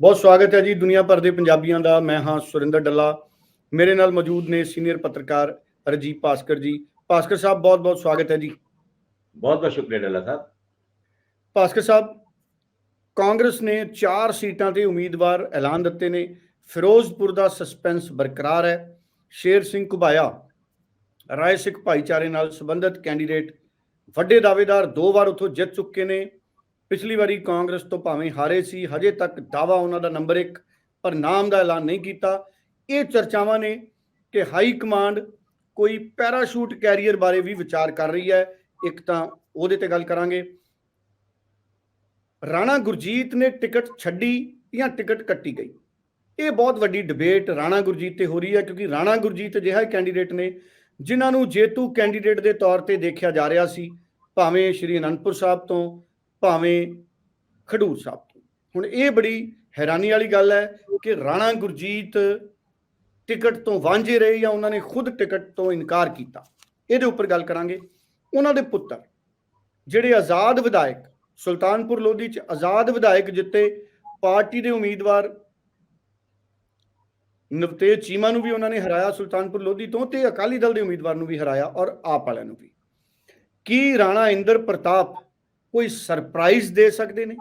ਬਹੁਤ ਸਵਾਗਤ ਹੈ ਜੀ ਦੁਨੀਆ ਭਰ ਦੇ ਪੰਜਾਬੀਆਂ ਦਾ। ਮੈਂ ਹਾਂ ਸੁਰਿੰਦਰ ਡੱਲਾ। ਮੇਰੇ ਨਾਲ ਮੌਜੂਦ ਨੇ ਸੀਨੀਅਰ ਪੱਤਰਕਾਰ ਰਜੀਵ ਭਾਸਕਰ ਜੀ। ਭਾਸਕਰ ਸਾਹਿਬ ਬਹੁਤ ਬਹੁਤ ਸਵਾਗਤ ਹੈ ਜੀ। ਬਹੁਤ ਬਹੁਤ ਸ਼ੁਕਰੀਆ ਡੱਲਾ ਸਾਹਿਬ। ਭਾਸਕਰ ਸਾਹਿਬ ਕਾਂਗਰਸ ਨੇ 4 ਸੀਟਾਂ ਤੇ ਉਮੀਦਵਾਰ ਐਲਾਨ ਦਿੱਤੇ ਨੇ। ਫਿਰੋਜ਼ਪੁਰ ਦਾ ਸਸਪੈਂਸ ਬਰਕਰਾਰ ਹੈ। ਸ਼ੇਰ ਸਿੰਘ ਕੁਬਾਇਆ ਰਾਏ ਸਿੱਖ ਭਾਈਚਾਰੇ ਨਾਲ ਸੰਬੰਧਿਤ ਕੈਂਡੀਡੇਟ। ਵੱਡੇ ਦਾਅਵੇਦਾਰ ਦੋ ਵਾਰ ਉੱਥੋਂ ਜਿੱਤ ਚੁੱਕੇ ਨੇ। ਪਿਛਲੀ ਵਾਰੀ ਕਾਂਗਰਸ ਤੋਂ ਭਾਵੇਂ ਹਾਰੇ ਸੀ, ਹਜੇ ਤੱਕ ਦਾਵਾ ਉਹਨਾਂ ਦਾ ਨੰਬਰ 1 ਪਰ ਨਾਮ ਦਾ ਐਲਾਨ ਨਹੀਂ ਕੀਤਾ। ਇਹ ਚਰਚਾਵਾਂ ਨੇ ਕਿ ਹਾਈ ਕਮਾਂਡ ਕੋਈ ਪੈਰਾਸ਼ੂਟ ਕੈਰੀਅਰ ਬਾਰੇ ਵੀ ਵਿਚਾਰ ਕਰ ਰਹੀ ਹੈ। ਇੱਕ ਤਾਂ ਉਹਦੇ ਤੇ ਗੱਲ ਕਰਾਂਗੇ। ਰਾਣਾ ਗੁਰਜੀਤ ਨੇ ਟਿਕਟ ਛੱਡੀ ਜਾਂ ਟਿਕਟ ਕੱਟੀ ਗਈ? ਇਹ ਬਹੁਤ ਵੱਡੀ ਡਿਬੇਟ ਰਾਣਾ ਗੁਰਜੀਤ ਤੇ ਹੋ ਰਹੀ ਹੈ, ਕਿਉਂਕਿ ਰਾਣਾ ਗੁਰਜੀਤ ਅਜਿਹਾ ਕੈਂਡੀਡੇਟ ਨੇ ਜਿਨ੍ਹਾਂ ਨੂੰ ਜੇਤੂ ਕੈਂਡੀਡੇਟ ਦੇ ਤੌਰ ਤੇ ਦੇਖਿਆ ਜਾ ਰਿਹਾ ਸੀ। ਭਾਵੇਂ ਸ਼੍ਰੀ ਅਨੰਦਪੁਰ ਸਾਹਿਬ ਤੋਂ ਭਾਵੇਂ ਖਡੂਰ ਸਾਹਿਬ ਤੋਂ। ਹੁਣ ਇਹ ਬੜੀ ਹੈਰਾਨੀ ਵਾਲੀ ਗੱਲ ਹੈ ਕਿ ਰਾਣਾ ਗੁਰਜੀਤ ਟਿਕਟ ਤੋਂ ਵਾਂਝੇ ਰਹੇ ਜਾਂ ਉਹਨਾਂ ਨੇ ਖੁਦ ਟਿਕਟ ਤੋਂ ਇਨਕਾਰ ਕੀਤਾ। ਇਹਦੇ ਉੱਪਰ ਗੱਲ ਕਰਾਂਗੇ। ਉਹਨਾਂ ਦੇ ਪੁੱਤਰ, ਜਿਹੜੇ ਆਜ਼ਾਦ ਵਿਧਾਇਕ, ਸੁਲਤਾਨਪੁਰ ਲੋਧੀ ਚ ਆਜ਼ਾਦ ਵਿਧਾਇਕ ਜਿੱਤੇ ਪਾਰਟੀ ਦੇ ਉਮੀਦਵਾਰ ਨਵਤੇਜ ਚੀਮਾ ਨੂੰ ਵੀ ਉਹਨਾਂ ਨੇ ਹਰਾਇਆ, ਸੁਲਤਾਨਪੁਰ ਲੋਧੀ ਤੋਂ ਤੇ ਅਕਾਲੀ ਦਲ ਦੇ ਉਮੀਦਵਾਰ ਨੂੰ ਵੀ ਹਰਾਇਆ ਔਰ ਆਪ ਵਾਲਿਆਂ ਨੂੰ ਵੀ। ਕੀ ਰਾਣਾ ਇੰਦਰ ਪ੍ਰਤਾਪ ਕੋਈ ਸਰਪ੍ਰਾਈਜ਼ ਦੇ ਸਕਦੇ ਨੇ।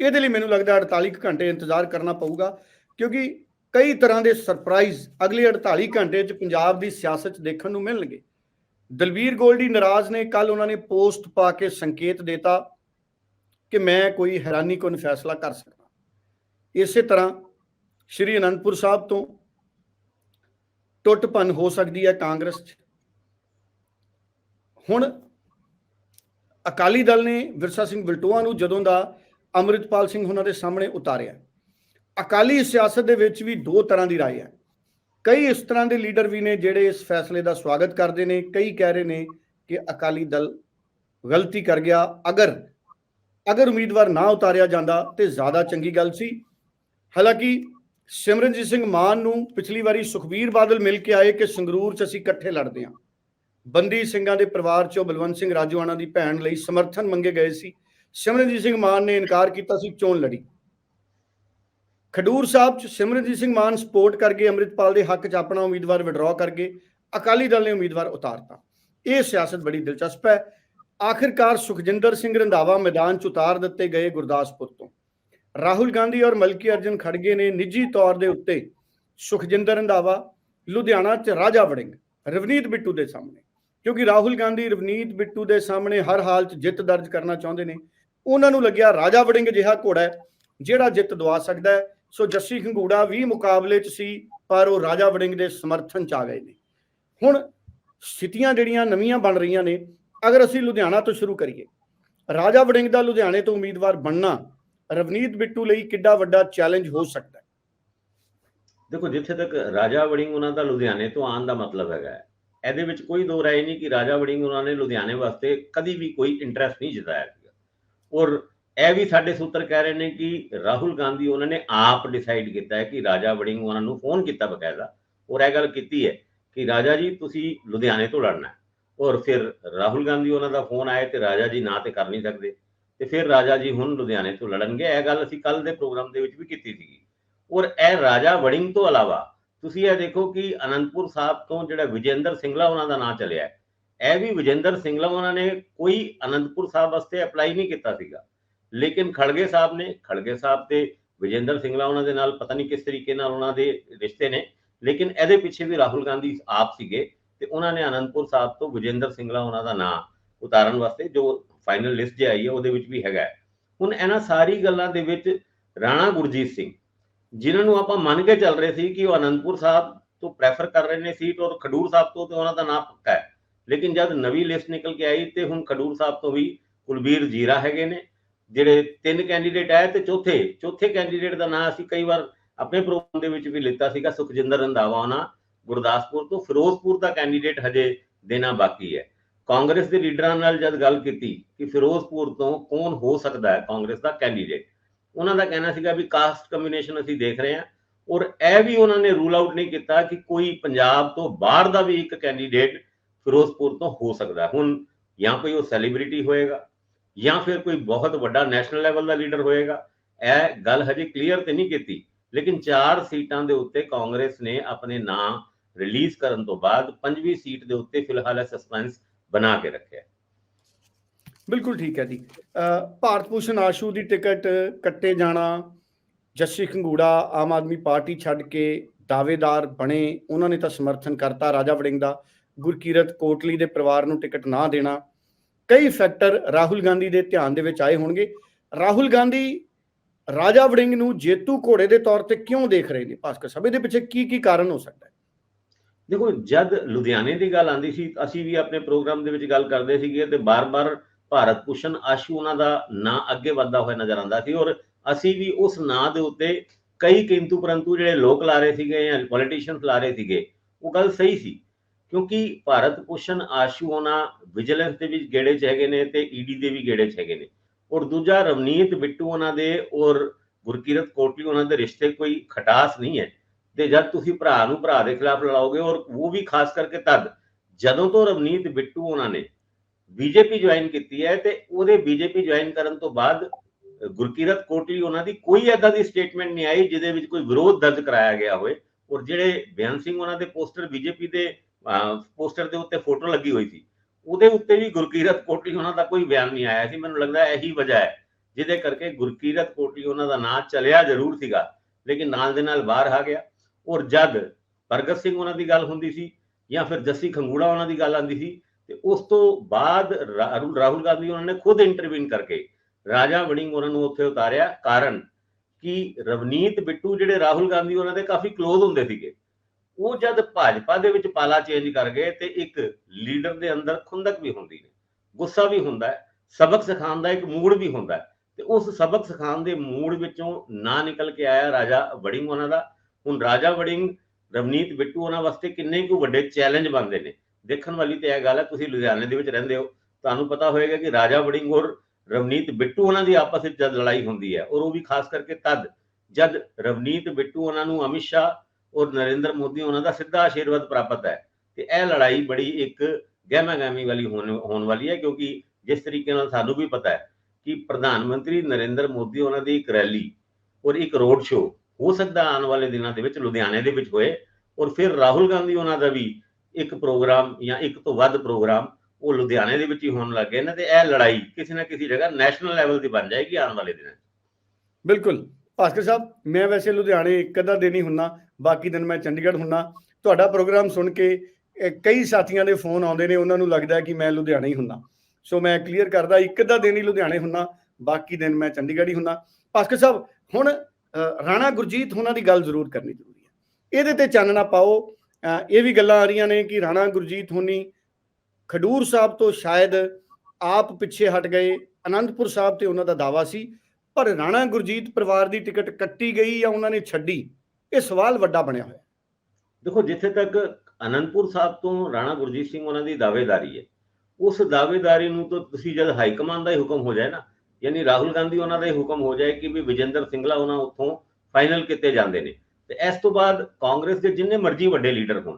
ਇਹਦੇ ਲਈ ਮੈਨੂੰ ਲੱਗਦਾ 48 ਕੁ ਘੰਟੇ ਇੰਤਜ਼ਾਰ ਕਰਨਾ ਪਊਗਾ, ਕਿਉਂਕਿ ਕਈ ਤਰ੍ਹਾਂ ਦੇ ਸਰਪ੍ਰਾਈਜ਼ ਅਗਲੇ 48 ਘੰਟੇ 'ਚ ਪੰਜਾਬ ਦੀ ਸਿਆਸਤ 'ਚ ਦੇਖਣ ਨੂੰ ਮਿਲਣਗੇ। ਦਲਵੀਰ ਗੋਲਡੀ ਨਾਰਾਜ਼ ਨੇ ਕੱਲ ਉਹਨਾਂ ਨੇ ਪੋਸਟ ਪਾ ਕੇ ਸੰਕੇਤ ਦਿੱਤਾ ਕਿ ਮੈਂ ਕੋਈ ਹੈਰਾਨੀ ਕੋਈ ਫੈਸਲਾ ਕਰ ਸਕਦਾ। ਇਸੇ ਤਰ੍ਹਾਂ ਸ਼੍ਰੀ ਅਨੰਦਪੁਰ ਸਾਹਿਬ ਤੋਂ ਟੁੱਟ ਭੰਨ ਹੋ ਸਕਦੀ ਹੈ ਕਾਂਗਰਸ 'ਚ। ਹੁਣ ਅਕਾਲੀ ਦਲ ਨੇ ਵਿਰਸਾ ਸਿੰਘ ਬਲਟੋਆ ਨੂੰ ਜਦੋਂ ਦਾ ਅਮਰਿਤਪਾਲ ਸਿੰਘ ਉਹਨਾਂ ਦੇ ਸਾਹਮਣੇ ਉਤਾਰਿਆ ਅਕਾਲੀ ਸਿਆਸਤ ਦੇ ਵਿੱਚ ਵੀ ਦੋ ਤਰ੍ਹਾਂ ਦੀ رائے ਹੈ ਕਈ ਇਸ ਤਰ੍ਹਾਂ ਦੇ ਲੀਡਰ ਵੀ ਨੇ ਜਿਹੜੇ ਇਸ ਫੈਸਲੇ ਦਾ ਸਵਾਗਤ ਕਰਦੇ ਨੇ ਕਈ ਕਹਿ ਰਹੇ ਨੇ ਕਿ ਅਕਾਲੀ ਦਲ ਗਲਤੀ ਕਰ ਗਿਆ ਅਗਰ ਅਗਰ ਉਮੀਦਵਾਰ ਨਾ ਉਤਾਰਿਆ ਜਾਂਦਾ ਤੇ ਜ਼ਿਆਦਾ ਚੰਗੀ ਗੱਲ ਸੀ ਹਾਲਾਂਕਿ ਸਿਮਰਨਜੀਤ ਸਿੰਘ ਮਾਨ ਨੂੰ ਪਿਛਲੀ ਵਾਰੀ ਸੁਖਬੀਰ ਬਾਦਲ ਮਿਲ ਕੇ ਆਏ ਕਿ ਸੰਗਰੂਰ 'ਚ ਅਸੀਂ ਇਕੱਠੇ ਲੜਦੇ ਹਾਂ ਬੰਦੀ ਸਿੰਘਾਂ ਦੇ ਪਰਿਵਾਰ 'ਚੋਂ ਬਲਵੰਤ ਸਿੰਘ ਰਾਜੂਆਣਾ ਦੀ ਭੈਣ ਲਈ ਸਮਰਥਨ ਮੰਗੇ ਗਏ ਸੀ। ਸਿਮਰਨਜੀਤ ਸਿੰਘ ਮਾਨ ਨੇ ਇਨਕਾਰ ਕੀਤਾ ਸੀ, ਚੋਣ ਲੜੀ। ਖਡੂਰ ਸਾਹਿਬ 'ਚ ਸਿਮਰਨਜੀਤ ਸਿੰਘ ਮਾਨ ਸਪੋਰਟ ਕਰਕੇ ਅੰਮ੍ਰਿਤਪਾਲ ਦੇ ਹੱਕ 'ਚ ਆਪਣਾ ਉਮੀਦਵਾਰ ਵਿਡਰਾਅ ਕਰਕੇ ਅਕਾਲੀ ਦਲ ਨੇ ਉਮੀਦਵਾਰ ਉਤਾਰਤਾ। ਇਹ ਸਿਆਸਤ ਬੜੀ ਦਿਲਚਸਪ ਹੈ। ਆਖਿਰਕਾਰ ਸੁਖਜਿੰਦਰ ਸਿੰਘ ਰੰਧਾਵਾ ਮੈਦਾਨ 'ਚ ਉਤਾਰ ਦਿੱਤੇ ਗਏ ਗੁਰਦਾਸਪੁਰ ਤੋਂ। ਰਾਹੁਲ ਗਾਂਧੀ ਔਰ ਮਲਕੀ ਅਰਜਨ ਖੜਗੇ ਨੇ ਨਿੱਜੀ ਤੌਰ ਦੇ ਉੱਤੇ ਸੁਖਜਿੰਦਰ ਰੰਧਾਵਾ, ਲੁਧਿਆਣਾ 'ਚ ਰਾਜਾ ਵੜਿੰਗ, ਰਵਨੀਤ ਬਿੱਟੂ ਦੇ ਸਾਹਮਣੇ। ਕਿਉਂਕਿ ਰਾਹੁਲ ਗਾਂਧੀ ਰਵਨੀਤ ਬਿੱਟੂ ਦੇ ਸਾਹਮਣੇ ਹਰ ਹਾਲ 'ਚ ਜਿੱਤ ਦਰਜ ਕਰਨਾ ਚਾਹੁੰਦੇ ਨੇ। ਉਹਨਾਂ ਨੂੰ ਲੱਗਿਆ ਰਾਜਾ ਵੜਿੰਗ ਜਿਹਾ ਘੋੜਾ ਹੈ ਜਿਹੜਾ ਜਿੱਤ ਦਵਾ ਸਕਦਾ ਹੈ। ਸੋ ਜੱਸੀ ਖੰਗੂੜਾ ਵੀ ਮੁਕਾਬਲੇ 'ਚ ਸੀ ਪਰ ਉਹ ਰਾਜਾ ਵੜਿੰਗ ਦੇ ਸਮਰਥਨ 'ਚ ਆ ਗਏ ਨੇ। ਹੁਣ ਸਥਿਤੀਆਂ ਜਿਹੜੀਆਂ ਨਵੀਆਂ ਬਣ ਰਹੀਆਂ ਨੇ ਅਗਰ ਅਸੀਂ ਲੁਧਿਆਣਾ ਤੋਂ ਸ਼ੁਰੂ ਕਰੀਏ। ਰਾਜਾ ਵੜਿੰਗ ਦਾ ਲੁਧਿਆਣੇ ਤੋਂ ਉਮੀਦਵਾਰ ਬਣਨਾ ਰਵਨੀਤ ਬਿੱਟੂ ਲਈ ਕਿੱਡਾ ਵੱਡਾ ਚੈਲੰਜ ਹੋ ਸਕਦਾ ਹੈ। ਦੇਖੋ ਜਿੱਥੇ ਤੱਕ ਰਾਜਾ ਵੜਿੰਗ ਉਹਨਾਂ ਦਾ ਲੁਧਿਆਣੇ ਤੋਂ ਆਉਣ ਦਾ ਮਤਲਬ ਹੈਗਾ ਹੈ, ਇਹਦੇ ਵਿੱਚ ਕੋਈ ਦੋ ਰਾਏ ਨਹੀਂ ਕਿ ਰਾਜਾ ਵੜਿੰਗ ਉਹਨਾਂ ਨੇ ਲੁਧਿਆਣੇ ਵਾਸਤੇ ਕਦੀ ਵੀ ਕੋਈ ਇੰਟਰਸਟ ਨਹੀਂ ਜਤਾਇਆ ਸੀਗਾ। ਔਰ ਇਹ ਵੀ ਸਾਡੇ ਸੂਤਰ ਕਹਿ ਰਹੇ ਨੇ ਕਿ ਰਾਹੁਲ ਗਾਂਧੀ ਉਹਨਾਂ ਨੇ ਆਪ ਡਿਸਾਈਡ ਕੀਤਾ ਹੈ ਕਿ ਰਾਜਾ ਵੜਿੰਗ ਉਹਨਾਂ ਨੂੰ ਫੋਨ ਕੀਤਾ ਬਕਾਇਦਾ। ਔਰ ਇਹ ਗੱਲ ਕੀਤੀ ਹੈ ਕਿ ਰਾਜਾ ਜੀ, ਤੁਸੀਂ ਲੁਧਿਆਣੇ ਤੋਂ ਲੜਨਾ ਹੈ। ਔਰ ਫਿਰ ਰਾਹੁਲ ਗਾਂਧੀ ਉਹਨਾਂ ਦਾ ਫੋਨ ਆਇਆ ਤੇ ਰਾਜਾ ਜੀ ਨਾ ਤੇ ਕਰ ਨਹੀਂ ਸਕਦੇ। ਤੇ ਫਿਰ ਰਾਜਾ ਜੀ ਹੁਣ ਲੁਧਿਆਣੇ ਤੋਂ ਲੜਨਗੇ। ਇਹ ਗੱਲ ਅਸੀਂ ਕੱਲ ਦੇ ਪ੍ਰੋਗਰਾਮ ਦੇ ਵਿੱਚ ਵੀ ਕੀਤੀ ਸੀਗੀ। ਔਰ ਇਹ ਰਾਜਾ ਵੜਿੰਗ ਤੋਂ ਇਲਾਵਾ ਤੁਸੀਂ ਇਹ ਦੇਖੋ ਕਿ ਅਨੰਦਪੁਰ ਸਾਹਿਬ ਤੋਂ ਜਿਹੜਾ ਵਿਜੇਂਦਰ ਸਿੰਗਲਾ ਉਹਨਾਂ ਦਾ ਨਾਂ ਚੱਲਿਆ ਇਹ ਵੀ ਵਿਜੇਂਦਰ ਸਿੰਗਲਾ ਉਹਨਾਂ ਨੇ ਕੋਈ ਅਨੰਦਪੁਰ ਸਾਹਿਬ ਵਾਸਤੇ ਅਪਲਾਈ ਨਹੀਂ ਕੀਤਾ ਸੀਗਾ। ਲੇਕਿਨ ਖੜਗੇ ਸਾਹਿਬ ਨੇ, ਖੜਗੇ ਸਾਹਿਬ ਤੇ ਵਿਜੇਂਦਰ ਸਿੰਗਲਾ ਉਹਨਾਂ ਦੇ ਨਾਲ ਪਤਾ ਨਹੀਂ ਕਿਸ ਤਰੀਕੇ ਨਾਲ ਉਹਨਾਂ ਦੇ ਰਿਸ਼ਤੇ ਨੇ, ਲੇਕਿਨ ਇਹਦੇ ਪਿੱਛੇ ਵੀ ਰਾਹੁਲ ਗਾਂਧੀ ਆਪ ਸੀਗੇ ਤੇ ਉਹਨਾਂ ਨੇ ਅਨੰਦਪੁਰ ਸਾਹਿਬ ਤੋਂ ਵਿਜੇਂਦਰ ਸਿੰਗਲਾ ਉਹਨਾਂ ਦਾ ਨਾਂ ਉਤਾਰਨ ਵਾਸਤੇ ਜੋ ਫਾਈਨਲ ਲਿਸਟ ਜੇ ਆਈ ਹੈ ਉਹਦੇ ਵਿੱਚ ਵੀ ਹੈਗਾ ਹੁਣ ਇਹਨਾਂ ਸਾਰੀ ਗੱਲਾਂ ਦੇ ਵਿੱਚ ਰਾਣਾ ਗੁਰਜੀਤ ਸਿੰਘ ਜਿਨ੍ਹਾਂ ਨੂੰ ਆਪਾਂ ਮੰਨ ਕੇ ਚੱਲ ਰਹੇ ਸੀ ਕਿ ਉਹ ਅਨੰਦਪੁਰ ਸਾਹਿਬ ਤੋਂ ਪ੍ਰੈਫਰ ਕਰ ਰਹੇ ਨੇ ਸੀਟ ਔਰ ਖਡੂਰ ਸਾਹਿਬ ਤੋਂ ਤੇ ਉਹਨਾਂ ਦਾ ਨਾਮ ਪੱਕਾ ਹੈ। ਲੇਕਿਨ ਜਦ ਨਵੀਂ ਲਿਸਟ ਨਿਕਲ ਕੇ ਆਈ ਤੇ ਹੁਣ ਖਡੂਰ ਸਾਹਿਬ ਤੋਂ ਵੀ ਕੁਲਬੀਰ ਜੀਰਾ ਹੈਗੇ ਨੇ, ਜਿਹੜੇ ਤਿੰਨ ਕੈਂਡੀਡੇਟ ਆਏ ਤੇ ਚੌਥੇ ਚੌਥੇ ਕੈਂਡੀਡੇਟ ਦਾ ਨਾਮ ਅਸੀਂ ਕਈ ਵਾਰ ਆਪਣੇ ਪ੍ਰੋਗਰਾਮ ਦੇ ਵਿੱਚ ਵੀ ਲਿੱਤਾ ਸੀਗਾ, ਸੁਖਜਿੰਦਰ ਰੰਧਾਵਾ ਉਹਨਾਂ ਗੁਰਦਾਸਪੁਰ ਤੋਂ ਫਿਰੋਜ਼ਪੁਰ ਦਾ ਕੈਂਡੀਡੇਟ ਹਜੇ ਦੇਣਾ ਬਾਕੀ ਹੈ। ਕਾਂਗਰਸ ਦੇ ਲੀਡਰਾਂ ਨਾਲ ਜਦ ਗੱਲ ਕੀਤੀ ਕਿ ਫਿਰੋਜ਼ਪੁਰ ਤੋਂ ਕੌਣ ਹੋ ਸਕਦਾ ਹੈ ਕਾਂਗਰਸ ਦਾ ਕੈਂਡੀਡੇਟ ਉਹਨਾਂ ਦਾ ਕਹਿਣਾ ਸੀਗਾ ਵੀ ਕਾਸਟ ਕੰਬੀਨੇਸ਼ਨ ਅਸੀਂ ਦੇਖ ਰਹੇ ਹਾਂ। ਔਰ ਇਹ ਵੀ ਉਹਨਾਂ ਨੇ ਰੂਲ ਆਊਟ ਨਹੀਂ ਕੀਤਾ ਕਿ ਕੋਈ ਪੰਜਾਬ ਤੋਂ ਬਾਹਰ ਦਾ ਵੀ ਇੱਕ ਕੈਂਡੀਡੇਟ ਫਿਰੋਜ਼ਪੁਰ ਤੋਂ ਹੋ ਸਕਦਾ। ਹੁਣ ਜਾਂ ਕੋਈ ਉਹ ਸੈਲੀਬ੍ਰਿਟੀ ਹੋਏਗਾ ਜਾਂ ਫਿਰ ਕੋਈ ਬਹੁਤ ਵੱਡਾ ਨੈਸ਼ਨਲ ਲੈਵਲ ਦਾ ਲੀਡਰ ਹੋਏਗਾ। ਇਹ ਗੱਲ ਹਜੇ ਕਲੀਅਰ ਤੇ ਨਹੀਂ ਕੀਤੀ। ਲੇਕਿਨ ਚਾਰ ਸੀਟਾਂ ਦੇ ਉੱਤੇ ਕਾਂਗਰਸ ਨੇ ਆਪਣੇ ਨਾਂ ਰਿਲੀਜ਼ ਕਰਨ ਤੋਂ ਬਾਅਦ ਪੰਜਵੀਂ ਸੀਟ ਦੇ ਉੱਤੇ ਫਿਲਹਾਲ ਇਹ ਸਸਪੈਂਸ ਬਣਾ ਕੇ ਰੱਖਿਆ। ਬਿਲਕੁਲ ਠੀਕ ਹੈ ਜੀ। ਭਾਰਤ ਭੂਸ਼ਣ ਆਸ਼ੂ ਦੀ ਟਿਕਟ ਕੱਟੇ ਜਾਣਾ, ਜੱਸੀ ਖੰਗੂੜਾ ਆਮ ਆਦਮੀ ਪਾਰਟੀ ਛੱਡ ਕੇ ਦਾਅਵੇਦਾਰ ਬਣੇ, ਉਹਨਾਂ ਨੇ ਤਾਂ ਸਮਰਥਨ ਕਰਤਾ ਰਾਜਾ ਵੜਿੰਗ ਦਾ। ਗੁਰਕੀਰਤ ਕੋਟਲੀ ਦੇ ਪਰਿਵਾਰ ਨੂੰ ਟਿਕਟ ਨਾ ਦੇਣਾ। ਕਈ ਫੈਕਟਰ ਰਾਹੁਲ ਗਾਂਧੀ ਦੇ ਧਿਆਨ ਦੇ ਵਿੱਚ ਆਏ ਹੋਣਗੇ। ਰਾਹੁਲ ਗਾਂਧੀ ਰਾਜਾ ਵੜਿੰਗ ਨੂੰ ਜੇਤੂ ਘੋੜੇ ਦੇ ਤੌਰ ਤੇ ਕਿਉਂ ਦੇਖ ਰਹੇ ਨੇ? ਭਾਸਕਰ ਸਾਹਿਬ ਇਹਦੇ ਪਿੱਛੇ ਕੀ ਕੀ ਕਾਰਨ ਹੋ ਸਕਦਾ ਹੈ? ਦੇਖੋ, ਜਦ ਲੁਧਿਆਣੇ ਦੀ ਗੱਲ ਆਂਦੀ ਸੀ, ਅਸੀਂ ਵੀ ਆਪਣੇ ਪ੍ਰੋਗਰਾਮ ਦੇ ਵਿੱਚ ਗੱਲ ਕਰਦੇ ਸੀਗੇ ਤੇ ਬਾਰ-ਬਾਰ ਭਾਰਤ ਭੂਸ਼ਣ ਆਸ਼ੂ ਉਹਨਾਂ ਦਾ ਨਾਂ ਅੱਗੇ ਵੱਧਦਾ ਹੋਇਆ ਨਜ਼ਰ ਆਉਂਦਾ ਸੀ ਔਰ ਅਸੀਂ ਵੀ ਉਸ ਨਾਂ ਦੇ ਉੱਤੇ ਕਈ ਕਿੰਤੂ ਪਰੰਤੂ ਜਿਹੜੇ ਲੋਕ ਲਾ ਰਹੇ ਸੀਗੇ ਜਾਂ ਪੋਲੀਟੀਸ਼ੀਅਨਸ ਲਾ ਰਹੇ ਸੀਗੇ, ਉਹ ਗੱਲ ਸਹੀ ਸੀ। ਕਿਉਂਕਿ ਭਾਰਤ ਭੂਸ਼ਣ ਆਸ਼ੂ ਉਹਨਾਂ ਵਿਜੀਲੈਂਸ ਦੇ ਵਿੱਚ ਗੇੜੇ 'ਚ ਹੈਗੇ ਨੇ ਤੇ ਈਡੀ ਦੇ ਵੀ ਗੇੜੇ 'ਚ ਹੈਗੇ ਨੇ। ਔਰ ਦੂਜਾ ਰਵਨੀਤ ਬਿੱਟੂ ਉਹਨਾਂ ਦੇ ਔਰ ਗੁਰਕੀਰਤ ਕੋਟਲੀ ਉਹਨਾਂ ਦੇ ਰਿਸ਼ਤੇ ਕੋਈ ਖਟਾਸ ਨਹੀਂ ਹੈ। ਤੇ ਜਦ ਤੁਸੀਂ ਭਰਾ ਨੂੰ ਭਰਾ ਦੇ ਖਿਲਾਫ ਲੜਾਓਗੇ ਔਰ ਉਹ ਵੀ ਖਾਸ ਕਰਕੇ ਤਦ, ਜਦੋਂ ਤੋਂ ਰਵਨੀਤ ਬਿੱਟੂ ਉਹਨਾਂ ਨੇ ਬੀਜੇਪੀ ਜੁਆਇਨ ਕੀਤੀ ਹੈ ਤੇ ਉਹਦੇ ਬੀਜੇਪੀ ਜੁਆਇਨ ਕਰਨ ਤੋਂ ਬਾਅਦ ਗੁਰਕੀਰਤ ਕੋਟਲੀ ਉਹਨਾਂ ਦੀ ਕੋਈ ਏਦਾਂ ਦੀ ਸਟੇਟਮੈਂਟ ਨਹੀਂ ਆਈ ਜਿਹਦੇ ਵਿੱਚ ਕੋਈ ਵਿਰੋਧ ਦਰਜ ਕਰਾਇਆ ਗਿਆ ਹੋਵੇ ਔਰ ਜਿਹੜੇ ਬਿਆਨ ਸਿੰਘ ਉਹਨਾਂ ਦੇ ਪੋਸਟਰ ਬੀਜੇਪੀ ਦੇ ਪੋਸਟਰ ਦੇ ਉੱਤੇ ਫੋਟੋ ਲੱਗੀ ਹੋਈ ਸੀ, ਉਹਦੇ ਉੱਤੇ ਵੀ ਗੁਰਕੀਰਤ ਕੋਟਲੀ ਉਹਨਾਂ ਦਾ ਕੋਈ ਬਿਆਨ ਨਹੀਂ ਆਇਆ ਸੀ। ਮੈਨੂੰ ਲੱਗਦਾ ਇਹੀ ਵਜ੍ਹਾ ਹੈ, ਜਿਹਦੇ ਕਰਕੇ ਗੁਰਕੀਰਤ ਕੋਟਲੀ ਉਹਨਾਂ ਦਾ ਨਾਂ ਚਲਿਆ ਜ਼ਰੂਰ ਸੀਗਾ, ਲੇਕਿਨ ਨਾਲ ਦੇ ਨਾਲ ਬਾਹਰ ਆ ਗਿਆ ਔਰ ਜਦ ਪ੍ਰਗਟ ਸਿੰਘ ਉਹਨਾਂ ਦੀ ਗੱਲ ਹੁੰਦੀ ਸੀ ਜਾਂ ਫਿਰ ਜੱਸੀ ਖੰਗੂੜਾ ਉਹਨਾਂ ਦੀ ਗੱਲ ਆਉਂਦੀ ਸੀ ਤੇ ਉਸ ਤੋਂ ਬਾਅਦ ਰਾਹੁਲ ਗਾਂਧੀ ਉਹਨਾਂ ਨੇ ਖੁਦ ਇੰਟਰਵੀਨ ਕਰਕੇ ਰਾਜਾ ਵੜਿੰਗ ਉਹਨਾਂ ਨੂੰ ਉੱਥੇ ਉਤਾਰਿਆ, ਕਾਰਨ ਕਿ ਰਵਨੀਤ ਬਿੱਟੂ ਜਿਹੜੇ ਰਾਹੁਲ ਗਾਂਧੀ ਉਹਨਾਂ ਦੇ ਕਾਫੀ ক্লোਜ਼ ਹੁੰਦੇ ਸੀਗੇ, ਉਹ ਜਦ ਭਾਜਪਾ ਦੇ ਵਿੱਚ ਪਾਲਾ ਚੇਂਜ ਕਰ ਗਏ ਤੇ ਇੱਕ ਲੀਡਰ ਦੇ ਅੰਦਰ ਖੁੰਦਕ ਵੀ ਹੁੰਦੀ ਹੈ ਗੁੱਸਾ ਵੀ ਹੁੰਦਾ ਹੈ, ਸਬਕ ਸਿਖਾਉਣ ਦਾ ਇੱਕ ਮੂਡ ਵੀ ਹੁੰਦਾ ਹੈ ਤੇ ਉਸ ਸਬਕ ਸਿਖਾਉਣ ਦੇ ਮੂਡ ਵਿੱਚੋਂ ਨਾ ਨਿਕਲ ਕੇ ਆਇਆ ਰਾਜਾ ਵੜਿੰਗ ਉਹਨਾਂ ਦਾ, ਹੁਣ ਰਾਜਾ ਵੜਿੰਗ ਰਵਨੀਤ ਬਿੱਟੂ ਉਹਨਾਂ ਵਾਸਤੇ ਕਿੰਨੇ ਕੁ ਵੱਡੇ ਚੈਲੰਜ ਬਣਦੇ ਨੇ ਦੇਖਣ ਵਾਲੀ ਤੇ ਇਹ ਗੱਲ ਹੈ, ਤੁਸੀਂ ਲੁਧਿਆਣੇ ਦੇ ਵਿੱਚ ਰਹਿੰਦੇ ਹੋ। ਤੁਹਾਨੂੰ ਪਤਾ ਹੋਏਗਾ ਕਿ ਰਾਜਾ ਵੜਿੰਗ ਔਰ ਰਵਨੀਤ ਬਿੱਟੂ ਉਹਨਾਂ ਦੀ ਆਪਸ ਵਿੱਚ ਜਦ ਲੜਾਈ ਹੁੰਦੀ ਹੈ, ਔਰ ਉਹ ਵੀ ਖਾਸ ਕਰਕੇ ਤਦ, ਜਦ ਰਵਨੀਤ ਬਿੱਟੂ ਉਹਨਾਂ ਨੂੰ ਅਮਿਤ ਸ਼ਾਹ ਔਰ ਨਰਿੰਦਰ ਮੋਦੀ ਉਹਨਾਂ ਦਾ ਸਿੱਧਾ ਆਸ਼ੀਰਵਾਦ ਪ੍ਰਾਪਤ ਹੈ। ਤੇ ਇਹ ਲੜਾਈ ਬੜੀ ਇੱਕ ਗਹਿਮਾ ਗਹਿਮੀ ਵਾਲੀ ਹੋਣ ਹੋਣ ਵਾਲੀ ਹੈ, ਕਿਉਂਕਿ ਜਿਸ ਤਰੀਕੇ ਨਾਲ ਸਾਨੂੰ ਵੀ ਪਤਾ ਹੈ ਕਿ ਪ੍ਰਧਾਨ ਮੰਤਰੀ ਨਰਿੰਦਰ ਮੋਦੀ ਉਹਨਾਂ ਦੀ ਇੱਕ ਰੈਲੀ ਔਰ ਇੱਕ ਰੋਡ ਸ਼ੋਅ ਹੋ ਸਕਦਾ ਆਉਣ ਵਾਲੇ ਦਿਨਾਂ ਦੇ ਵਿੱਚ ਲੁਧਿਆਣੇ ਦੇ ਵਿੱਚ ਹੋਏ, ਔਰ ਫਿਰ ਰਾਹੁਲ ਗਾਂਧੀ ਉਹਨਾਂ ਦਾ ਵੀ ਇੱਕ ਪ੍ਰੋਗਰਾਮ ਜਾਂ ਇੱਕ ਤੋਂ ਵੱਧ ਪ੍ਰੋਗਰਾਮ ਉਹ ਲੁਧਿਆਣੇ ਦੇ ਵਿੱਚ ਹੀ ਹੋਣ ਲੱਗੇ ਨੇ ਤੇ ਇਹ ਲੜਾਈ ਕਿਸੇ ਨਾ ਕਿਸੇ ਜਗ੍ਹਾ ਨੈਸ਼ਨਲ ਲੈਵਲ ਦੀ ਬਣ ਜਾਏਗੀ ਆਉਣ ਵਾਲੇ ਦਿਨਾਂ 'ਚ। ਬਿਲਕੁਲ। ਭਾਸਕਰ ਸਾਹਿਬ ਮੈਂ ਵੈਸੇ ਲੁਧਿਆਣੇ ਇੱਕ ਅੱਧਾ ਦਿਨ ਹੀ ਹੁੰਨਾ ਬਾਕੀ ਦਿਨ ਮੈਂ ਚੰਡੀਗੜ੍ਹ ਹੁੰਨਾ। ਤੁਹਾਡਾ ਪ੍ਰੋਗਰਾਮ ਸੁਣ ਕੇ ਕਈ ਸਾਥੀਆਂ ਦੇ ਫੋਨ ਆਉਂਦੇ ਨੇ ਉਹਨਾਂ ਨੂੰ ਲੱਗਦਾ ਕਿ ਮੈਂ ਲੁਧਿਆਣੇ ਹੀ ਹੁੰਨਾ। ਸੋ ਮੈਂ ਕਲੀਅਰ ਕਰਦਾ ਇੱਕ ਅੱਧਾ ਦਿਨ ਹੀ ਲੁਧਿਆਣੇ ਹੁੰਨਾ ਬਾਕੀ ਦਿਨ ਮੈਂ ਚੰਡੀਗੜ੍ਹ ਹੀ ਹੁੰਨਾ। ਭਾਸਕਰ ਸਾਹਿਬ ਹੁਣ ਅ, ਰਾਣਾ ਗੁਰਜੀਤ ਉਹਨਾਂ ਦੀ ਗੱਲ ਜ਼ਰੂਰ ਕਰਨੀ ਜ਼ਰੂਰੀ ਹੈ। ਇਹਦੇ ਤੇ ਚਾਨਣਾ ਪਾਓ। ਇਹ ਵੀ ਗੱਲਾਂ ਆ ਰਹੀਆਂ ਨੇ ਕਿ ਰਾਣਾ ਗੁਰਜੀਤ ਹੋਣੀ ਖਡੂਰ ਸਾਹਿਬ ਤੋਂ ਸ਼ਾਇਦ ਆਪ ਪਿੱਛੇ ਹਟ ਗਏ। ਅਨੰਦਪੁਰ ਸਾਹਿਬ ਤੇ ਉਹਨਾਂ ਦਾ ਦਾਵਾ ਸੀ, ਪਰ ਰਾਣਾ ਗੁਰਜੀਤ ਪਰਿਵਾਰ ਦੀ ਟਿਕਟ ਕੱਟੀ ਗਈ ਜਾਂ ਉਹਨਾਂ ਨੇ ਛੱਡੀ, ਇਹ ਸਵਾਲ ਵੱਡਾ ਬਣਿਆ ਹੋਇਆ। ਦੇਖੋ, ਜਿੱਥੇ ਤੱਕ ਅਨੰਦਪੁਰ ਸਾਹਿਬ ਤੋਂ ਰਾਣਾ ਗੁਰਜੀਤ ਸਿੰਘ ਉਹਨਾਂ ਦੀ ਦਾਅਵੇਦਾਰੀ ਹੈ, ਉਸ ਦਾਅਵੇਦਾਰੀ ਨੂੰ ਤਾਂ ਤੁਸੀਂ ਜਦ ਹਾਈ ਕਮਾਂਡ ਦਾ ਹੀ ਹੁਕਮ ਹੋ ਜਾਏ ਨਾ, ਯਾਨੀ ਰਾਹੁਲ ਗਾਂਧੀ ਉਹਨਾਂ ਦਾ ਹੀ ਹੁਕਮ ਹੋ ਜਾਏ ਕਿ ਵੀ ਵਿਜੇਂਦਰ ਸਿੰਗਲਾ ਉਹਨਾਂ ਉੱਥੋਂ ਫਾਈਨਲ ਕੀਤੇ ਜਾਂਦੇ ਨੇ। ਤੇ ਇਸ ਤੋਂ ਬਾਅਦ ਕਾਂਗਰਸ ਦੇ ਜਿੰਨੇ ਮਰਜ਼ੀ ਵੱਡੇ ਲੀਡਰ ਹੋਣ,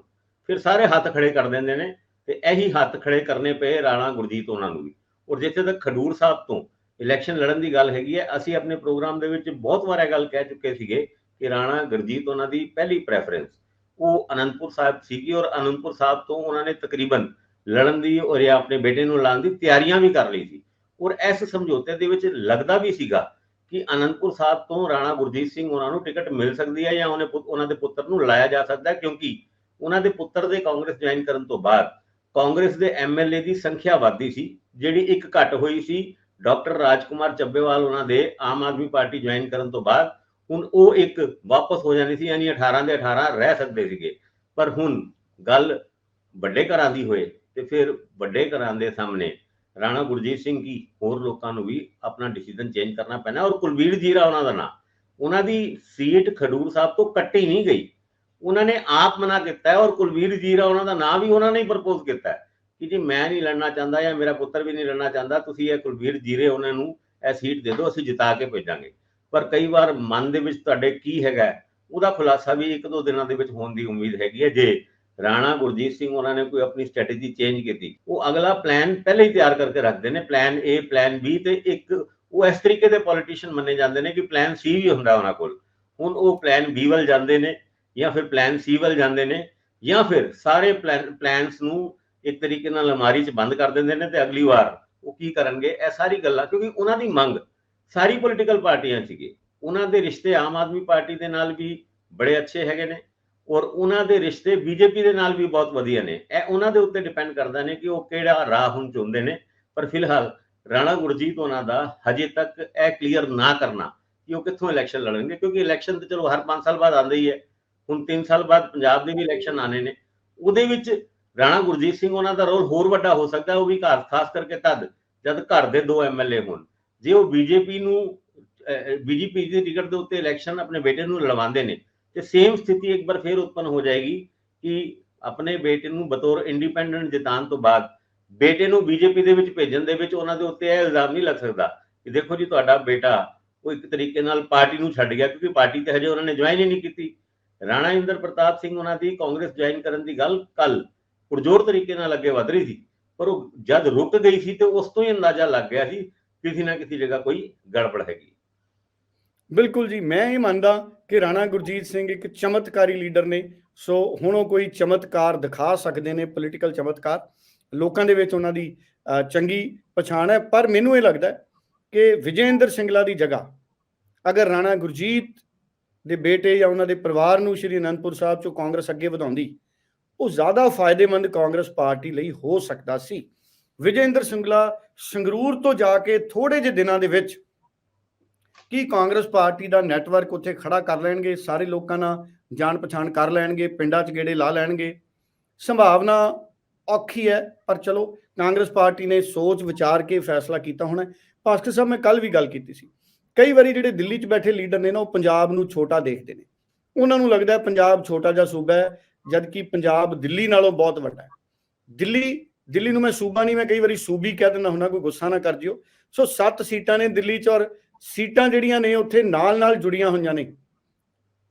ਫਿਰ ਸਾਰੇ ਹੱਥ ਖੜੇ ਕਰ ਦਿੰਦੇ ਨੇ ਤੇ ਇਹੀ ਹੱਥ ਖੜੇ ਕਰਨੇ ਪਏ ਰਾਣਾ ਗੁਰਜੀਤ ਉਹਨਾਂ ਨੂੰ ਵੀ। ਔਰ ਜਿੱਥੇ ਤੱਕ ਖਡੂਰ ਸਾਹਿਬ ਤੋਂ ਇਲੈਕਸ਼ਨ ਲੜਨ ਦੀ ਗੱਲ ਹੈਗੀ ਹੈ, ਅਸੀਂ ਆਪਣੇ ਪ੍ਰੋਗਰਾਮ ਦੇ ਵਿੱਚ ਬਹੁਤ ਵਾਰ ਇਹ ਗੱਲ ਕਹਿ ਚੁੱਕੇ ਸੀਗੇ ਕਿ ਰਾਣਾ ਗੁਰਜੀਤ ਉਹਨਾਂ ਦੀ ਪਹਿਲੀ ਪ੍ਰੈਫਰੈਂਸ ਉਹ ਅਨੰਦਪੁਰ ਸਾਹਿਬ ਸੀਗੀ ਔਰ ਅਨੰਦਪੁਰ ਸਾਹਿਬ ਤੋਂ ਉਹਨਾਂ ਨੇ ਤਕਰੀਬਨ ਲੜਨ ਦੀ ਔਰ ਜਾਂ ਆਪਣੇ ਬੇਟੇ ਨੂੰ ਲਾਉਣ ਦੀ ਤਿਆਰੀਆਂ ਵੀ ਕਰ ਲਈ ਸੀ। ਔਰ ਇਸ ਸਮਝੌਤੇ ਦੇ ਵਿੱਚ ਲੱਗਦਾ ਵੀ ਸੀਗਾ ਕਿ ਅਨੰਦਪੁਰ ਸਾਹਿਬ ਤੋਂ ਰਾਣਾ ਗੁਰਜੀਤ ਸਿੰਘ ਉਹਨਾਂ ਨੂੰ ਟਿਕਟ ਮਿਲ ਸਕਦੀ ਹੈ ਜਾਂ ਉਹਨੇ ਉਹਨਾਂ ਦੇ ਪੁੱਤਰ ਨੂੰ ਲਾਇਆ ਜਾ ਸਕਦਾ ਹੈ, ਕਿਉਂਕਿ ਉਹਨਾਂ ਦੇ ਪੁੱਤਰ ਦੇ ਕਾਂਗਰਸ ਜੁਆਇਨ ਕਰਨ ਤੋਂ ਬਾਅਦ ਕਾਂਗਰਸ ਦੇ ਐਮਐਲਏ ਦੀ ਸੰਖਿਆ ਵਧਦੀ ਸੀ, ਜਿਹੜੀ ਇੱਕ ਘਟ ਹੋਈ ਸੀ। ਡਾਕਟਰ ਰਾਜਕੁਮਾਰ ਚੱਬੇਵਾਲ ਉਹਨਾਂ ਦੇ ਆਮ ਆਦਮੀ ਪਾਰਟੀ ਜੁਆਇਨ ਕਰਨ ਤੋਂ ਬਾਅਦ ਹੁਣ ਉਹ ਇੱਕ ਵਾਪਸ ਹੋ ਜਾਣੀ ਸੀ, ਯਾਨੀ 18 ਦੇ 18 ਰਹਿ ਸਕਦੇ ਸੀਗੇ। ਪਰ ਹੁਣ ਗੱਲ ਵੱਡੇ ਘਰਾਂ ਦੀ ਹੋਏ ਤੇ ਫਿਰ ਵੱਡੇ ਘਰਾਂ ਦੇ ਸਾਹਮਣੇ ਰਾਣਾ ਗੁਰਜੀਤ ਸਿੰਘ ਕੀ ਹੋਰ ਲੋਕਾਂ ਨੂੰ ਵੀ ਆਪਣਾ ਡਿਸੀਜਨ ਚੇਂਜ ਕਰਨਾ ਪੈਣਾ ਔਰ ਕੁਲਵੀਰ ਜੀਰਾ ਉਹਨਾਂ ਦਾ ਨਾਂ। ਉਹਨਾਂ ਦੀ ਸੀਟ ਖਡੂਰ ਸਾਹਿਬ ਤੋਂ ਕੱਟੀ ਨਹੀਂ ਗਈ। ਉਹਨਾਂ ਨੇ ਆਪ ਮਨਾ ਕੀਤਾ ਹੈ ਔਰ ਕੁਲਵੀਰ ਜੀਰਾ ਉਹਨਾਂ ਦਾ ਨਾਂ ਵੀ ਉਹਨਾਂ ਨੇ ਹੀ ਪ੍ਰਪੋਜ਼ ਕੀਤਾ ਹੈ ਕਿ ਜੀ ਮੈਂ ਨਹੀਂ ਲੜਨਾ ਚਾਹੁੰਦਾ ਜਾਂ ਮੇਰਾ ਪੁੱਤਰ ਵੀ ਨਹੀਂ ਲੜਨਾ ਚਾਹੁੰਦਾ, ਤੁਸੀਂ ਇਹ ਕੁਲਵੀਰ ਜੀਰੇ ਉਹਨਾਂ ਨੂੰ ਇਹ ਸੀਟ ਦੇ ਦਿਓ, ਅਸੀਂ ਜਿਤਾ ਕੇ ਭੇਜਾਂਗੇ। ਪਰ ਕਈ ਵਾਰ ਮਨ ਦੇ ਵਿੱਚ ਤੁਹਾਡੇ ਕੀ ਹੈਗਾ ਉਹਦਾ ਖੁਲਾਸਾ ਵੀ ਇੱਕ ਦੋ ਦਿਨਾਂ ਦੇ ਵਿੱਚ ਹੋਣ ਦੀ ਉਮੀਦ ਹੈਗੀ ਹੈ। ਜੇ ਰਾਣਾ ਗੁਰਜੀਤ ਸਿੰਘ ਉਹਨਾਂ ਨੇ ਕੋਈ ਆਪਣੀ ਸਟ੍ਰੈਟਜੀ ਚੇਂਜ ਕੀਤੀ। ਉਹ ਅਗਲਾ ਪਲਾਨ ਪਹਿਲੇ ਹੀ ਤਿਆਰ ਕਰਕੇ ਰੱਖਦੇ ਨੇ ਪਲਾਨ A ਪਲਾਨ B ਤੇ ਇੱਕ ਉਹ ਇਸ ਤਰੀਕੇ ਦੇ ਪੋਲੀਟੀਸ਼ੀਅਨ ਮੰਨੇ ਜਾਂਦੇ ਨੇ ਕਿ ਪਲਾਨ ਸੀ ਵੀ ਹੁੰਦਾ ਉਹਨਾਂ ਕੋਲ। ਹੁਣ ਉਹ ਪਲਾਨ ਬੀ ਵੱਲ ਜਾਂਦੇ ਨੇ ਜਾਂ ਫਿਰ ਪਲਾਨ ਸੀ ਵੱਲ ਜਾਂਦੇ ਨੇ ਜਾਂ ਫਿਰ ਸਾਰੇ ਪਲਾਨਸ ਨੂੰ ਇੱਕ ਤਰੀਕੇ ਨਾਲ ਅਲਮਾਰੀ 'ਚ ਬੰਦ ਕਰ ਦਿੰਦੇ ਨੇ ਤੇ ਅਗਲੀ ਵਾਰ ਉਹ ਕੀ ਕਰਨਗੇ, ਇਹ ਸਾਰੀ ਗੱਲਾਂ ਕਿਉਂਕਿ ਉਹਨਾਂ ਦੀ ਮੰਗ ਸਾਰੀ ਪੋਲੀਟੀਕਲ ਪਾਰਟੀਆਂ ਸੀਗੇ। ਉਹਨਾਂ ਦੇ ਰਿਸ਼ਤੇ ਆਮ ਆਦਮੀ ਪਾਰਟੀ ਦੇ ਨਾਲ ਵੀ ਬੜੇ ਅੱਛੇ ਹੈਗੇ ਨੇ। ਔਰ ਉਹਨਾਂ ਦੇ ਰਿਸ਼ਤੇ ਬੀਜੇਪੀ ਦੇ ਨਾਲ ਵੀ ਬਹੁਤ ਵਧੀਆ ਨੇ। ਇਹ ਉਹਨਾਂ ਦੇ ਉੱਤੇ ਡਿਪੈਂਡ ਕਰਦਾ ਨੇ ਕਿ ਉਹ ਕਿਹੜਾ ਰਾਹ ਹੁਣ ਚੁਣਦੇ ਨੇ। ਪਰ ਫਿਲਹਾਲ ਰਾਣਾ ਗੁਰਜੀਤ ਉਹਨਾਂ ਦਾ ਹਜੇ ਤੱਕ ਇਹ ਕਲੀਅਰ ਨਾ ਕਰਨਾ ਕਿ ਉਹ ਕਿੱਥੋਂ ਇਲੈਕਸ਼ਨ ਲੜਨਗੇ, ਕਿਉਂਕਿ ਇਲੈਕਸ਼ਨ ਤੇ ਚਲੋ ਹਰ 5 ਸਾਲ ਬਾਅਦ ਆਉਂਦੇ ਹੀ ਹੈ। ਹੁਣ 3 ਸਾਲ ਬਾਅਦ ਪੰਜਾਬ ਦੇ ਵੀ ਇਲੈਕਸ਼ਨ ਆਣੇ ਨੇ। ਉਹਦੇ ਵਿੱਚ ਰਾਣਾ ਗੁਰਜੀਤ ਸਿੰਘ ਉਹਨਾਂ ਦਾ ਰੋਲ ਹੋਰ ਵੱਡਾ ਹੋ ਸਕਦਾ ਉਹ ਵੀ ਘਰ, ਖਾਸ ਕਰਕੇ ਤਦ ਜਦ ਘਰ ਦੇ ਦੋ ਐਮਐਲਏ ਹੋਣ। ਜੇ ਉਹ ਬੀਜੇਪੀ ਨੂੰ ਬੀਜੇਪੀ ਦੀ ਟਿਕਟ ਦੇ ਉੱਤੇ ਇਲੈਕਸ਼ਨ ਆਪਣੇ ਬੇਟੇ ਨੂੰ ਲੜਵਾਉਂਦੇ ਨੇ ਤੇ ਸੇਮ ਸਥਿਤੀ ਇੱਕ ਵਾਰ ਫੇਰ ਉਤਪਨ ਹੋ ਜਾਏਗੀ ਕਿ ਆਪਣੇ ਬੇਟੇ ਨੂੰ ਬਤੌਰ ਇੰਡੀਪੈਂਡੈਂਟ ਜਿਤਾਉਣ ਤੋਂ ਬਾਅਦ ਬੇਟੇ ਨੂੰ ਬੀਜੇਪੀ ਦੇ ਵਿੱਚ ਭੇਜਣ ਦੇ ਵਿੱਚ ਉਹਨਾਂ ਦੇ ਉੱਤੇ ਇਹ ਇਲਜ਼ਾਮ ਨਹੀਂ ਲੱਗ ਸਕਦਾ ਕਿ ਦੇਖੋ ਜੀ ਤੁਹਾਡਾ ਬੇਟਾ ਉਹ ਇੱਕ ਤਰੀਕੇ ਨਾਲ ਪਾਰਟੀ ਨੂੰ ਛੱਡ ਗਿਆ ਕਿਉਂਕਿ ਪਾਰਟੀ ਤੇ ਹਜੇ ਉਹਨਾਂ ਨੇ ਜੁਆਇਨ ਹੀ ਨਹੀਂ ਕੀਤੀ। ਰਾਣਾ ਇੰਦਰ ਪ੍ਰਤਾਪ ਸਿੰਘ ਉਹਨਾਂ ਦੀ ਕਾਂਗਰਸ ਜੁਆਇਨ ਕਰਨ ਦੀ ਗੱਲ ਕੱਲ ਪੁਰਜੋਰ ਤਰੀਕੇ ਨਾਲ ਅੱਗੇ ਵਧ ਰਹੀ ਸੀ, ਪਰ ਉਹ ਜਦ ਰੁਕ ਗਈ ਸੀ ਤੇ ਉਸ ਤੋਂ ਹੀ ਅੰਦਾਜ਼ਾ ਲੱਗ ਗਿਆ ਸੀ ਕਿਸੇ ਨਾ ਕਿਸੇ ਜਗ੍ਹਾ ਕੋਈ ਗੜਬੜ ਹੈਗੀ। ਬਿਲਕੁਲ ਜੀ, ਮੈਂ ਇਹ ਮੰਨਦਾ ਕਿ ਰਾਣਾ ਗੁਰਜੀਤ ਸਿੰਘ ਇੱਕ ਚਮਤਕਾਰੀ ਲੀਡਰ ਨੇ। ਸੋ ਹੁਣ ਉਹ ਕੋਈ ਚਮਤਕਾਰ ਦਿਖਾ ਸਕਦੇ ਨੇ ਪੋਲੀਟੀਕਲ ਚਮਤਕਾਰ। ਲੋਕਾਂ ਦੇ ਵਿੱਚ ਉਹਨਾਂ ਦੀ ਚੰਗੀ ਪਛਾਣ ਹੈ। ਪਰ ਮੈਨੂੰ ਇਹ ਲੱਗਦਾ ਹੈ ਕਿ ਵਿਜੇਂਦਰ ਸਿੰਗਲਾ ਦੀ ਜਗ੍ਹਾ ਅਗਰ ਰਾਣਾ ਗੁਰਜੀਤ ਦੇ ਬੇਟੇ ਜਾਂ ਉਹਨਾਂ ਦੇ ਪਰਿਵਾਰ ਨੂੰ ਸ਼੍ਰੀ ਅਨੰਦਪੁਰ ਸਾਹਿਬ ਚੋਂ ਕਾਂਗਰਸ ਅੱਗੇ ਵਧਾਉਂਦੀ, ਉਹ ਜ਼ਿਆਦਾ ਫਾਇਦੇਮੰਦ ਕਾਂਗਰਸ ਪਾਰਟੀ ਲਈ ਹੋ ਸਕਦਾ ਸੀ। ਵਿਜੇਂਦਰ ਸਿੰਗਲਾ ਸੰਗਰੂਰ ਤੋਂ ਜਾ ਕੇ ਥੋੜੇ ਜਿਹੇ ਦਿਨਾਂ ਦੇ ਵਿੱਚ ਕੀ ਕਾਂਗਰਸ ਪਾਰਟੀ ਦਾ ਨੈਟਵਰਕ ਉੱਥੇ ਖੜਾ ਕਰ ਲੈਣਗੇ? ਸਾਰੇ ਲੋਕਾਂ ਨਾਲ ਜਾਣ ਪਛਾਣ ਕਰ ਲੈਣਗੇ, ਪਿੰਡਾਂ 'ਚ ਗੇੜੇ ਲਾ ਲੈਣਗੇ। ਸੰਭਾਵਨਾ ਔਖੀ ਹੈ, ਪਰ ਚਲੋ, ਕਾਂਗਰਸ ਪਾਰਟੀ ਨੇ ਸੋਚ ਵਿਚਾਰ ਕੇ ਫੈਸਲਾ ਕੀਤਾ ਹੋਣਾ ਹੈ। ਭਾਸਕਰ ਸਾਹਿਬ, ਮੈਂ ਕੱਲ ਵੀ ਗੱਲ ਕੀਤੀ ਸੀ। ਕਈ ਵਾਰੀ ਜਿਹੜੇ ਦਿੱਲੀ 'ਚ ਬੈਠੇ ਲੀਡਰ ਨੇ ਨਾ, ਉਹ ਪੰਜਾਬ ਨੂੰ ਛੋਟਾ ਦੇਖਦੇ ਨੇ। ਉਹਨਾਂ ਨੂੰ ਲੱਗਦਾ ਪੰਜਾਬ ਛੋਟਾ ਜਿਹਾ ਸੂਬਾ ਹੈ, ਜਦਕਿ ਪੰਜਾਬ ਦਿੱਲੀ ਨਾਲੋਂ ਬਹੁਤ ਵੱਡਾ ਹੈ। ਦਿੱਲੀ ਦਿੱਲੀ ਨੂੰ ਮੈਂ ਸੂਬਾ ਨਹੀਂ, ਮੈਂ ਕਈ ਵਾਰੀ ਸੂਬੀ ਕਹਿ ਦਿੰਦਾ ਹੁੰਦਾ, ਕੋਈ ਗੁੱਸਾ ਨਾ ਕਰ ਜਿਓ। ਸੋ 7 ਸੀਟਾਂ ਨੇ ਦਿੱਲੀ 'ਚ ਔਰ ਸੀਟਾਂ ਜਿਹੜੀਆਂ ਨੇ ਉੱਥੇ ਨਾਲ-ਨਾਲ ਜੁੜੀਆਂ ਹੋਈਆਂ ਨੇ।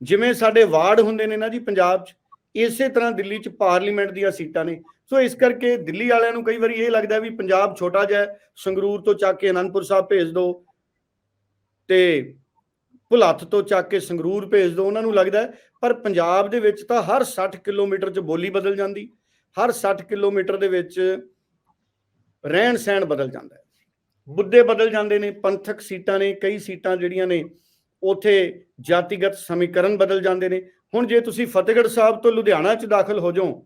ਜਿਵੇਂ ਸਾਡੇ ਵਾਰਡ ਹੁੰਦੇ ਨੇ ਨਾ ਜੀ ਪੰਜਾਬ 'ਚ, ਇਸੇ ਤਰ੍ਹਾਂ ਦਿੱਲੀ 'ਚ ਪਾਰਲੀਮੈਂਟ ਦੀਆਂ ਸੀਟਾਂ ਨੇ। ਸੋ ਇਸ ਕਰਕੇ ਦਿੱਲੀ ਵਾਲਿਆਂ ਨੂੰ ਕਈ ਵਾਰੀ ਇਹ ਲੱਗਦਾ ਵੀ ਪੰਜਾਬ ਛੋਟਾ ਜਿਹਾ ਸੰਗਰੂਰ ਤੋਂ ਚੱਕ ਕੇ ਅਨੰਦਪੁਰ ਸਾਹਿਬ ਭੇਜ ਦਿਓ ਤੇ ਭੁਲੱਥ ਤੋਂ ਚੱਕ ਕੇ ਸੰਗਰੂਰ ਭੇਜ ਦਿਓ ਉਹਨਾਂ ਨੂੰ ਲੱਗਦਾ ਪਰ ਪੰਜਾਬ ਦੇ ਵਿੱਚ ਤਾਂ ਹਰ 60 ਕਿਲੋਮੀਟਰ 'ਚ ਬੋਲੀ ਬਦਲ ਜਾਂਦੀ, ਹਰ 60 ਕਿਲੋਮੀਟਰ ਦੇ ਵਿੱਚ ਰਹਿਣ ਸਹਿਣ ਬਦਲ ਜਾਂਦਾ ਹੈ। ਮੁੱਦੇ ਬਦਲ ਜਾਂਦੇ ਨੇ, ਪੰਥਕ ਸੀਟਾਂ ਨੇ, ਕਈ ਸੀਟਾਂ ਜਿਹੜੀਆਂ ਨੇ, ਉਥੇ ਜਾਤੀਗਤ ਸਮੀਕਰਨ ਬਦਲ ਜਾਂਦੇ ਨੇ। ਹੁਣ ਜੇ ਤੁਸੀਂ ਫਤਿਹਗੜ੍ਹ ਸਾਹਿਬ ਤੋਂ ਲੁਧਿਆਣਾ 'ਚ ਦਾਖਲ ਹੋ ਜਾਓ,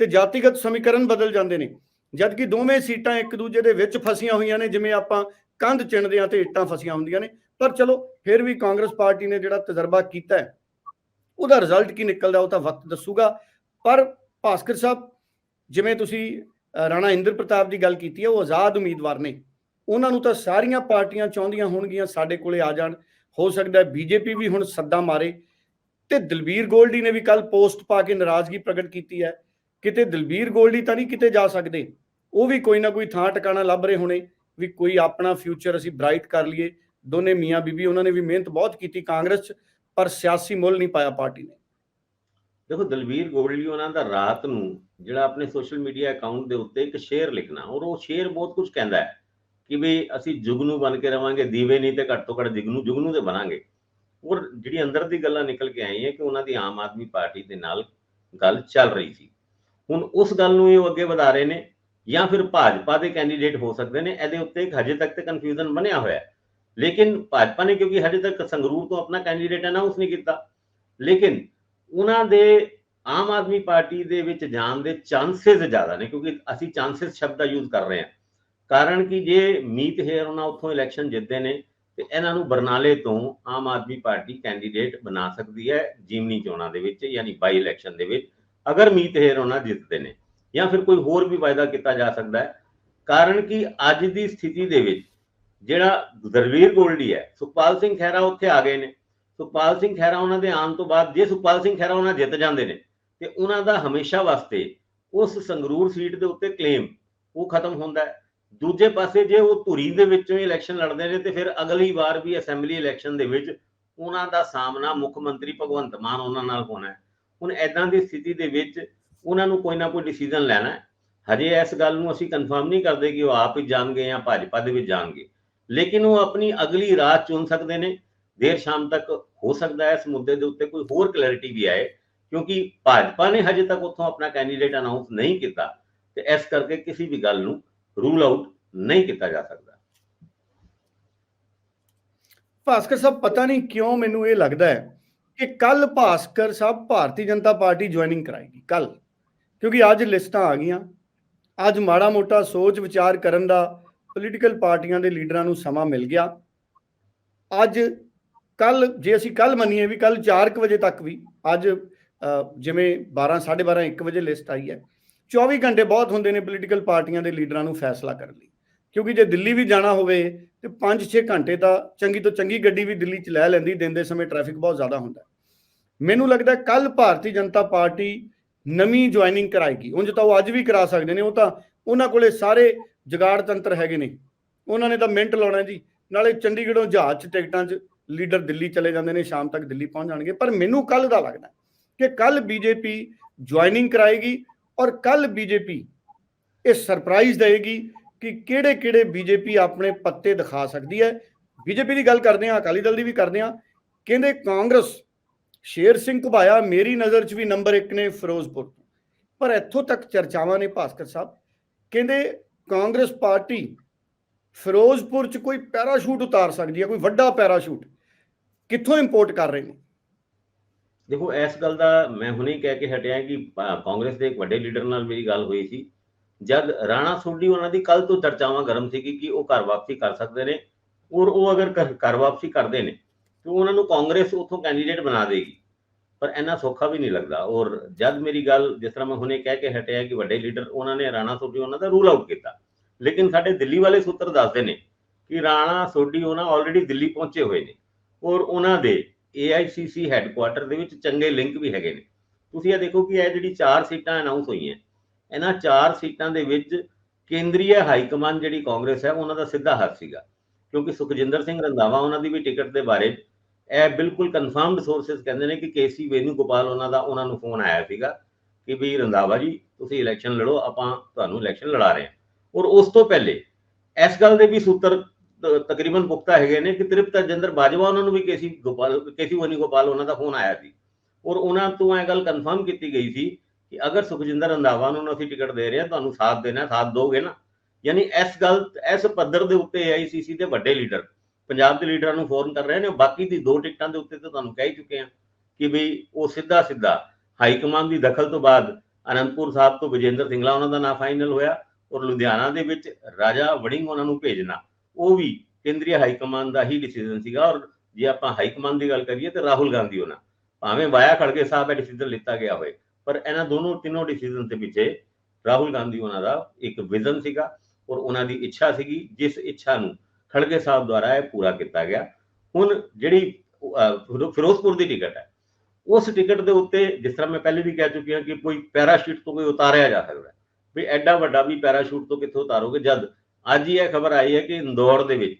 ਤੇ ਜਾਤੀਗਤ ਸਮੀਕਰਨ ਬਦਲ ਜਾਂਦੇ ਨੇ ਜਦ ਕਿ ਦੋਵੇਂ ਸੀਟਾਂ ਇੱਕ ਦੂਜੇ ਦੇ ਵਿੱਚ ਫਸੀਆਂ ਹੋਈਆਂ ਨੇ, ਜਿਵੇਂ ਆਪਾਂ ਕੰਧ ਚਿਣਦੇ ਆ ਤੇ ਇੱਟਾਂ ਫਸੀਆਂ ਹੁੰਦੀਆਂ ਨੇ। ਪਰ ਚਲੋ, ਫਿਰ ਵੀ ਕਾਂਗਰਸ ਪਾਰਟੀ ਨੇ ਜਿਹੜਾ ਤਜਰਬਾ ਕੀਤਾ ਉਹਦਾ ਰਿਜ਼ਲਟ ਕੀ ਨਿਕਲਦਾ ਉਹ ਤਾਂ ਵਕਤ ਦੱਸੂਗਾ। ਪਰ ਭਾਸਕਰ ਸਾਹਿਬ, ਜਿਵੇਂ ਤੁਸੀਂ ਰਾਣਾ ਇੰਦਰ ਪ੍ਰਤਾਪ ਦੀ ਗੱਲ ਕੀਤੀ ਹੈ, ਉਹ ਆਜ਼ਾਦ ਉਮੀਦਵਾਰ ਨੇ। ਉਹਨਾਂ ਨੂੰ ਤਾਂ ਸਾਰੀਆਂ ਪਾਰਟੀਆਂ ਚਾਹੁੰਦੀਆਂ ਹੋਣਗੀਆਂ ਸਾਡੇ ਕੋਲੇ ਆ ਜਾਣ। ਹੋ ਸਕਦਾ ਹੈ ਬੀਜੇਪੀ ਵੀ ਹੁਣ ਸੱਦਾ ਮਾਰੇ ਤੇ ਦਲਬੀਰ ਗੋਲਡੀ ਨੇ ਵੀ ਕੱਲ ਪੋਸਟ ਪਾ ਕੇ ਨਾਰਾਜ਼ਗੀ ਪ੍ਰਗਟ ਕੀਤੀ ਹੈ। ਕਿਤੇ ਦਲਬੀਰ ਗੋਲਡੀ ਤਾਂ ਨਹੀਂ ਕਿਤੇ ਜਾ ਸਕਦੇ। ਉਹ ਵੀ ਕੋਈ ਨਾ ਕੋਈ ਥਾਂ ਟਿਕਾਣਾ ਲੱਭ ਰਹੇ ਹੋਣੇ ਵੀ ਕੋਈ ਆਪਣਾ ਫਿਊਚਰ ਅਸੀਂ ਬ੍ਰਾਈਟ ਕਰ ਲਈਏ। ਦੋਨੇ ਮੀਆਂ ਬੀਬੀ ਉਹਨਾਂ ਨੇ ਵੀ ਮਿਹਨਤ ਬਹੁਤ ਕੀਤੀ ਕਾਂਗਰਸ 'ਚ, ਪਰ ਸਿਆਸੀ ਮੁੱਲ ਨਹੀਂ ਪਾਇਆ ਪਾਰਟੀ ਨੇ। ਦੇਖੋ ਦਲਵੀਰ ਗੋਲਡੀ ਉਹਨਾਂ ਦਾ ਰਾਤ ਨੂੰ ਜਿਹੜਾ ਆਪਣੇ ਸੋਸ਼ਲ ਮੀਡੀਆ ਅਕਾਊਂਟ ਦੇ ਉੱਤੇ ਇੱਕ ਸ਼ੇਅਰ ਲਿਖਣਾ, ਔਰ ਉਹ ਸ਼ੇਅਰ ਬਹੁਤ ਕੁਝ ਕਹਿੰਦਾ ਹੈ। ਕਿ ਵੀ ਅਸੀਂ ਜੁਗਨੂ ਬਣ ਕੇ ਰਵਾਂਗੇ, ਦੀਵੇ ਨਹੀਂ ਤੇ ਘੱਟ ਤੋਂ ਘੱਟ ਜੁਗਨੂ ਜੁਗਨੂ ਤੇ ਬਣਾਂਗੇ। ਔਰ ਜਿਹੜੀ ਅੰਦਰ ਦੀ ਗੱਲਾਂ ਨਿਕਲ ਕੇ ਆਈਆਂ ਕਿ ਉਹਨਾਂ ਦੀ ਆਮ ਆਦਮੀ ਪਾਰਟੀ ਦੇ ਨਾਲ ਗੱਲ ਚੱਲ ਰਹੀ ਸੀ। ਹੁਣ ਉਸ ਗੱਲ ਨੂੰ ਇਹ ਉਹ ਅੱਗੇ ਵਧਾ ਰਹੇ ਨੇ ਜਾਂ ਫਿਰ ਭਾਜਪਾ ਦੇ ਕੈਂਡੀਡੇਟ ਹੋ ਸਕਦੇ ਨੇ, ਇਹਦੇ ਉੱਤੇ ਹਜੇ ਤੱਕ ਤੇ ਕਨਫਿਊਜ਼ਨ ਬਣਿਆ ਹੋਇਆ ਹੈ। ਲੇਕਿਨ ਭਾਜਪਾ ਨੇ ਕਿਉਂਕਿ ਹਜੇ ਤੱਕ ਸੰਗਰੂਰ ਤੋਂ ਆਪਣਾ ਕੈਂਡੀਡੇਟ ਅਨਾਉਂਸ ਨਹੀਂ ਕੀਤਾ। ਲੇਕਿਨ ਉਹਨਾਂ ਦੇ ਆਮ ਆਦਮੀ ਪਾਰਟੀ ਦੇ ਵਿੱਚ ਜਾਣ ਦੇ ਚਾਂਸਸ ਜ਼ਿਆਦਾ ਨੇ, ਕਿਉਂਕਿ ਅਸੀਂ ਚਾਂਸਸ ਸ਼ਬਦ ਦਾ ਯੂਜ਼ ਕਰ ਰਹੇ ਹਾਂ। ਕਾਰਨ ਕਿ? ਜੇ ਮੀਤ ਹੇਅਰ ਉਹਨਾਂ ਉੱਥੋਂ ਇਲੈਕਸ਼ਨ ਜਿੱਤਦੇ ਨੇ, ਤੇ ਇਹਨਾਂ ਨੂੰ ਬਰਨਾਲੇ ਤੋਂ ਆਮ ਆਦਮੀ ਪਾਰਟੀ ਕੈਂਡੀਡੇਟ ਬਣਾ ਸਕਦੀ ਹੈ ਜੀਮਨੀ ਚੋਣਾਂ ਦੇ ਵਿੱਚ, ਯਾਨੀ ਬਾਈ ਇਲੈਕਸ਼ਨ ਦੇ ਵਿੱਚ, ਅਗਰ ਮੀਤ ਹੇਅਰ ਉਹਨਾਂ ਜਿੱਤਦੇ ਨੇ, ਜਾਂ ਫਿਰ ਕੋਈ ਹੋਰ ਵੀ ਵਾਅਦਾ ਕੀਤਾ ਜਾ ਸਕਦਾ ਹੈ। ਕਾਰਨ ਕਿ? ਅੱਜ ਦੀ ਸਥਿਤੀ ਦੇ ਵਿੱਚ ਜਿਹੜਾ ਦਰਵੀਰ ਗੋਲਡੀ ਹੈ, ਸੁਖਪਾਲ ਸਿੰਘ ਖਹਿਰਾ ਉੱਥੇ ਆ ਗਏ ਨੇ। ਸੁਖਪਾਲ ਸਿੰਘ ਖਹਿਰਾ ਉਹਨਾਂ ਦੇ ਆਉਣ ਤੋਂ ਬਾਅਦ, ਜੇ ਸੁਖਪਾਲ ਸਿੰਘ ਖਹਿਰਾ ਉਹਨਾਂ ਜਿੱਤ ਜਾਂਦੇ ਨੇ, ਤੇ ਉਹਨਾਂ ਦਾ ਹਮੇਸ਼ਾ ਵਾਸਤੇ ਉਸ ਸੰਗਰੂਰ ਸੀਟ ਦੇ ਉੱਤੇ ਕਲੇਮ ਉਹ ਖਤਮ ਹੁੰਦਾ ਹੈ। ਦੂਜੇ ਪਾਸੇ ਜੇ ਉਹ ਧੁਰੀ ਦੇ ਵਿੱਚੋਂ ਹੀ ਇਲੈਕਸ਼ਨ ਲੜਦੇ ਨੇ ਤੇ ਫਿਰ ਅਗਲੀ ਵਾਰ ਵੀ ਅਸੈਂਬਲੀ ਇਲੈਕਸ਼ਨ ਦੇ ਵਿੱਚ ਉਹਨਾਂ ਦਾ ਸਾਹਮਣਾ ਮੁੱਖ ਮੰਤਰੀ ਭਗਵੰਤ ਮਾਨ ਉਹਨਾਂ ਨਾਲ ਹੋਣਾ ਹੈ। ਹੁਣ ਐਦਾਂ ਦੀ ਸਥਿਤੀ ਦੇ ਵਿੱਚ ਉਹਨਾਂ ਨੂੰ ਕੋਈ ਨਾ ਕੋਈ ਡਿਸੀਜਨ ਲੈਣਾ ਹੈ। ਹਜੇ ਇਸ ਗੱਲ ਨੂੰ ਅਸੀਂ ਕਨਫਰਮ ਨਹੀਂ ਕਰਦੇ ਕਿ ਉਹ ਆਪ ਹੀ ਜਾਣਗੇ ਜਾਂ ਭਾਜਪਾ ਦੇ ਵਿੱਚ ਜਾਣਗੇ। ਲੇਕਿਨ ਉਹ ਆਪਣੀ ਅਗਲੀ ਰਾਹ ਚੁਣ ਸਕਦੇ ਨੇ। ਦੇਰ ਸ਼ਾਮ ਤੱਕ ਹੋ ਸਕਦਾ ਹੈ ਇਸ ਮੁੱਦੇ ਦੇ ਉੱਤੇ ਕੋਈ ਹੋਰ ਕਲੈਰਿਟੀ ਵੀ ਆਏ, ਕਿਉਂਕਿ ਭਾਜਪਾ ਨੇ ਹਜੇ ਤੱਕ ਉੱਥੋਂ ਆਪਣਾ ਕੈਂਡੀਡੇਟ ਅਨਾਉਂਸ ਨਹੀਂ ਕੀਤਾ। ਤੇ ਇਸ ਕਰਕੇ ਕਿਸੇ ਵੀ ਗੱਲ ਨੂੰ ਰੂਲ ਆਊਟ ਨਹੀਂ ਕੀਤਾ ਜਾ ਸਕਦਾ। ਭਾਸਕਰ ਸਾਹਿਬ ਪਤਾ ਨਹੀਂ ਕਿਉਂ ਮੈਨੂੰ ਇਹ ਲੱਗਦਾ ਹੈ ਕਿ ਕੱਲ ਭਾਸਕਰ ਸਾਹਿਬ ਭਾਰਤੀ ਜਨਤਾ ਪਾਰਟੀ ਜੁਆਇਨਿੰਗ ਕਰਾਏਗੀ ਕੱਲ ਕਿਉਂਕਿ ਅੱਜ ਲਿਸਟਾਂ ਆ ਗਈਆਂ। ਅੱਜ ਮਾੜਾ ਮੋਟਾ ਸੋਚ ਵਿਚਾਰ ਕਰਨ ਦਾ ਪੋਲੀਟੀਕਲ ਪਾਰਟੀਆਂ ਦੇ ਲੀਡਰਾਂ ਨੂੰ ਸਮਾਂ ਮਿਲ ਗਿਆ। ਅੱਜ ਕੱਲ ਜੇ ਅਸੀਂ ਕੱਲ ਮੰਨੀਏ ਵੀ ਕੱਲ 4:00 ਵਜੇ ਤੱਕ ਵੀ ਅੱਜ ਅ, ਜਿਵੇਂ 12 12:30 1 ਵਜੇ ਲਿਸਟ ਆਈ ਹੈ 24 ਘੰਟੇ ਬਹੁਤ ਹੁੰਦੇ ਨੇ ਪੋਲੀਟੀਕਲ ਪਾਰਟੀਆਂ ਦੇ ਲੀਡਰਾਂ ਨੂੰ ਫੈਸਲਾ ਕਰਨ ਲਈ। ਕਿਉਂਕਿ ਜੇ ਦਿੱਲੀ ਵੀ ਜਾਣਾ ਹੋਵੇ, ਤੇ 5-6 ਘੰਟੇ ਤਾਂ ਚੰਗੀ ਤੋਂ ਚੰਗੀ ਗੱਡੀ ਵੀ ਦਿੱਲੀ 'ਚ ਲੈ ਲੈਂਦੀ, ਦਿਨ ਦੇ ਸਮੇਂ ਟ੍ਰੈਫਿਕ ਬਹੁਤ ਜ਼ਿਆਦਾ ਹੁੰਦਾ। ਮੈਨੂੰ ਲੱਗਦਾ ਕੱਲ ਭਾਰਤੀ ਜਨਤਾ ਪਾਰਟੀ ਨਵੀਂ ਜੁਆਇਨਿੰਗ ਕਰਾਏਗੀ। ਉਂਝ ਤਾਂ ਉਹ ਅੱਜ ਵੀ ਕਰਾ ਸਕਦੇ ਨੇ, ਉਹ ਤਾਂ ਉਹਨਾਂ ਕੋਲੇ ਸਾਰੇ ਜਗਾੜ ਤੰਤਰ ਹੈਗੇ ਨੇ। ਉਹਨਾਂ ਨੇ ਤਾਂ ਮਿੰਟ ਲਾਉਣਾ ਜੀ। ਨਾਲੇ ਚੰਡੀਗੜ੍ਹੋਂ ਜਹਾਜ਼ 'ਚ ਟਿਕਟਾਂ 'ਚ ਲੀਡਰ ਦਿੱਲੀ ਚਲੇ ਜਾਂਦੇ ਨੇ, ਸ਼ਾਮ ਤੱਕ ਦਿੱਲੀ ਪਹੁੰਚ ਜਾਣਗੇ। ਪਰ ਮੈਨੂੰ ਕੱਲ ਦਾ ਲੱਗਦਾ ਕਿ ਕੱਲ ਬੀਜੇਪੀ ਜੁਆਇਨਿੰਗ ਕਰਾਏਗੀ। ਔਰ ਕੱਲ ਬੀਜੇਪੀ ਇਹ ਸਰਪ੍ਰਾਈਜ਼ ਦੇਗੀ ਕਿ ਕਿਹੜੇ ਕਿਹੜੇ ਬੀਜੇਪੀ ਆਪਣੇ ਪੱਤੇ ਦਿਖਾ ਸਕਦੀ ਹੈ। ਬੀਜੇਪੀ ਦੀ ਗੱਲ ਕਰਦੇ ਆ ਅਕਾਲੀ ਦਲ ਦੀ ਵੀ ਕਰਦੇ ਆ ਕਹਿੰਦੇ ਕਾਂਗਰਸ, ਸ਼ੇਰ ਸਿੰਘ ਘੁਬਾਇਆ, ਮੇਰੀ ਨਜ਼ਰ 'ਚ ਵੀ ਨੰਬਰ 1 ਨੇ ਫਿਰੋਜ਼ਪੁਰ ਤੋਂ। ਪਰ ਇੱਥੋਂ ਤੱਕ ਚਰਚਾਵਾਂ ਨੇ ਭਾਸਕਰ ਸਾਹਿਬ। ਕਹਿੰਦੇ ਕਾਂਗਰਸ ਪਾਰਟੀ ਫਿਰੋਜ਼ਪੁਰ 'ਚ ਕੋਈ ਪੈਰਾਸ਼ੂਟ ਉਤਾਰ ਸਕਦੀ ਹੈ, ਕੋਈ ਵੱਡਾ ਪੈਰਾਸ਼ੂਟ। ਕਿੱਥੋਂ ਇੰਪੋਰਟ ਕਰ ਰਹੇ ਨੇ? ਦੇਖੋ, ਇਸ ਗੱਲ ਦਾ ਮੈਂ ਹੁਣੇ ਹੀ ਕਹਿ ਕੇ ਹਟਿਆ ਕਿ ਕਾਂਗਰਸ ਦੇ ਇੱਕ ਵੱਡੇ ਲੀਡਰ ਨਾਲ ਮੇਰੀ ਗੱਲ ਹੋਈ ਸੀ। ਜਦ ਰਾਣਾ ਸੋਢੀ ਉਹਨਾਂ ਦੀ ਕੱਲ ਤੋਂ ਚਰਚਾਵਾਂ ਗਰਮ ਸੀ ਕਿ ਉਹ ਘਰ ਵਾਪਸੀ ਕਰ ਸਕਦੇ ਨੇ ਔਰ ਉਹ ਅਗਰ ਘਰ- ਘਰ ਵਾਪਸੀ ਕਰਦੇ ਨੇ, ਤੇ ਉਹਨਾਂ ਨੂੰ ਕਾਂਗਰਸ ਉਥੋਂ ਕੈਂਡੀਡੇਟ ਬਣਾ ਦੇਗੀ। ਪਰ ਇੰਨਾ ਸੌਖਾ ਵੀ ਨਹੀਂ ਲੱਗਦਾ ਔਰ ਜਦ ਮੇਰੀ ਗੱਲ, ਜਿਸ ਤਰ੍ਹਾਂ ਮੈਂ ਹੁਣੇ ਕਹਿ ਕੇ ਹਟਿਆ ਕਿ ਵੱਡੇ ਲੀਡਰ ਉਹਨਾਂ ਨੇ ਰਾਣਾ ਸੋਢੀ ਉਹਨਾਂ ਦਾ ਰੂਲ ਆਊਟ ਕੀਤਾ, ਲੇਕਿਨ ਸਾਡੇ ਦਿੱਲੀ ਵਾਲੇ ਸੂਤਰ ਦੱਸਦੇ ਨੇ ਕਿ ਰਾਣਾ ਸੋਢੀ ਉਹਨਾਂ ਆਲਰੇਡੀ ਦਿੱਲੀ ਪਹੁੰਚੇ ਹੋਏ ਨੇ ਔਰ ਉਹਨਾਂ ਦੇ AICC ਹੈੱਡਕੁਆਟਰ ਦੇ ਵਿੱਚ ਚੰਗੇ ਲਿੰਕ ਵੀ ਹੈਗੇ ਨੇ। ਤੁਸੀਂ ਇਹ ਦੇਖੋ ਕਿ ਇਹ ਜਿਹੜੀ ਚਾਰ ਸੀਟਾਂ ਅਨਾਉਂਸ ਹੋਈਆਂ, ਇਹਨਾਂ ਚਾਰ ਸੀਟਾਂ ਦੇ ਵਿੱਚ ਕੇਂਦਰੀ ਹਾਈ ਕਮਾਂਡ ਜਿਹੜੀ ਕਾਂਗਰਸ ਹੈ, ਉਹਨਾਂ ਦਾ ਸਿੱਧਾ ਹੱਥ ਸੀਗਾ। ਕਿਉਂਕਿ ਸੁਖਜਿੰਦਰ ਸਿੰਘ ਰੰਧਾਵਾ ਉਹਨਾਂ ਦੀ ਵੀ ਟਿਕਟ ਦੇ ਬਾਰੇ, ਇਹ ਬਿਲਕੁਲ ਕਨਫਰਮਡ ਸੋਰਸਸ ਕਹਿੰਦੇ ਨੇ ਕਿ ਕੇਸੀ ਵੇਨੂਗੋਪਾਲ ਉਹਨਾਂ ਦਾ, ਉਹਨਾਂ ਨੂੰ ਫੋਨ ਆਇਆ ਸੀਗਾ ਕਿ ਵੀ ਰੰਧਾਵਾ ਜੀ, ਤੁਸੀਂ ਇਲੈਕਸ਼ਨ ਲੜੋ, ਆਪਾਂ ਤੁਹਾਨੂੰ ਇਲੈਕਸ਼ਨ ਲੜਾ ਰਹੇ ਹਾਂ। ਔਰ ਉਸ ਤੋਂ ਪਹਿਲੇ, ਇਸ ਗੱਲ ਦੇ ਵੀ ਸੂਤਰ ਤਕਰੀਬਨ ਪੁਖਤਾ ਹੈਗੇ ਨੇ ਕਿ ਤ੍ਰਿਪਤ ਰਜਿੰਦਰ ਬਾਜਵਾ ਉਹਨਾਂ ਨੂੰ ਵੀ ਕੇਸੀ ਗੋਪਾਲ, ਕੇਸੀ ਵਨੀ ਗੋਪਾਲ ਉਹਨਾਂ ਦਾ ਫੋਨ ਆਇਆ ਸੀ। ਔਰ ਉਹਨਾਂ ਤੋਂ ਇਹ ਗੱਲ ਕਨਫਰਮ ਕੀਤੀ ਗਈ ਸੀ ਕਿ ਅਗਰ ਸੁਖਜਿੰਦਰ ਰੰਧਾਵਾ ਨੂੰ ਅਸੀਂ ਟਿਕਟ ਦੇ ਰਹੇ ਹਾਂ, ਤੁਹਾਨੂੰ ਸਾਥ ਦੇਣਾ, ਸਾਥ ਦੋਗੇ ਨਾ। ਯਾਨੀ ਇਸ ਗੱਲ, ਇਸ ਪੱਧਰ ਦੇ ਉੱਤੇ AICC ਦੇ ਵੱਡੇ ਲੀਡਰ, ਪੰਜਾਬ ਦੇ ਲੀਡਰਾਂ ਨੂੰ ਫੋਨ ਕਰ ਰਹੇ ਨੇ ਬਾਕੀ ਦੀ ਦੋ ਟਿਕਟਾਂ ਦੇ ਉੱਤੇ ਤਾਂ ਤੁਹਾਨੂੰ ਕਹਿ ਚੁੱਕੇ ਹਾਂ ਕਿ ਵੀ ਉਹ ਸਿੱਧਾ ਸਿੱਧਾ ਹਾਈ ਕਮਾਂਡ ਦੀ ਦਖਲ ਤੋਂ ਬਾਅਦ ਅਨੰਦਪੁਰ ਸਾਹਿਬ ਤੋਂ ਵਿਜੇਂਦਰ ਸਿੰਗਲਾ ਉਹਨਾਂ ਦਾ ਨਾਂ ਫਾਈਨਲ ਹੋਇਆ, ਔਰ ਲੁਧਿਆਣਾ ਦੇ ਵਿੱਚ ਰਾਜਾ ਵੜਿੰਗ ਉਹਨਾਂ ਨੂੰ ਭੇਜਣਾ। ਉਹ ਵੀ ਕੇਂਦਰੀ ਹਾਈ ਕਮਾਂਡ ਦਾ ਹੀ ਡਿਸੀਜਨ ਸੀਗਾ ਔਰ ਜੇ ਆਪਾਂ ਹਾਈ ਕਮਾਂਡ ਦੀ ਗੱਲ ਕਰੀਏ ਤੇ ਰਾਹੁਲ ਗਾਂਧੀ ਉਹਨਾਂ, ਭਾਵੇਂ ਵਾਇਆ ਖੜਗੇ ਸਾਹਿਬ ਇਹ ਡਿਸੀਜਨ ਲਿੱਤਾ ਗਿਆ ਹੋਵੇ, ਪਰ ਇਹਨਾਂ ਦੋਨੋਂ ਤਿੰਨੋਂ ਡਿਸੀਜਨ ਦੇ ਪਿੱਛੇ ਰਾਹੁਲ ਗਾਂਧੀ ਉਹਨਾਂ ਦਾ ਇੱਕ ਵਿਜ਼ਨ ਸੀਗਾ ਔਰ ਉਹਨਾਂ ਦੀ ਇੱਛਾ ਸੀਗੀ, ਜਿਸ ਇੱਛਾ ਨੂੰ ਖੜਗੇ ਸਾਹਿਬ ਦੁਆਰਾ ਇਹ ਪੂਰਾ ਕੀਤਾ ਗਿਆ। ਹੁਣ ਜਿਹੜੀ ਫਿਰੋਜ਼ਪੁਰ ਦੀ ਟਿਕਟ ਹੈ, ਉਸ ਟਿਕਟ ਦੇ ਉੱਤੇ ਜਿਸ ਤਰ੍ਹਾਂ ਮੈਂ ਪਹਿਲੇ ਵੀ ਕਹਿ ਚੁੱਕਿਆ ਕਿ ਕੋਈ ਪੈਰਾਸ਼ੂਟ ਤੋਂ ਕੋਈ ਉਤਾਰਿਆ ਜਾ ਸਕਦਾ ਵੀ ਐਡਾ ਵੱਡਾ ਵੀ ਪੈਰਾਸ਼ੂਟ ਤੋਂ ਕਿੱਥੋਂ ਉਤਾਰੋਗੇ ਜਦ ਅੱਜ ਹੀ ਇਹ ਖਬਰ ਆਈ ਹੈ ਕਿ ਇੰਦੌਰ ਦੇ ਵਿੱਚ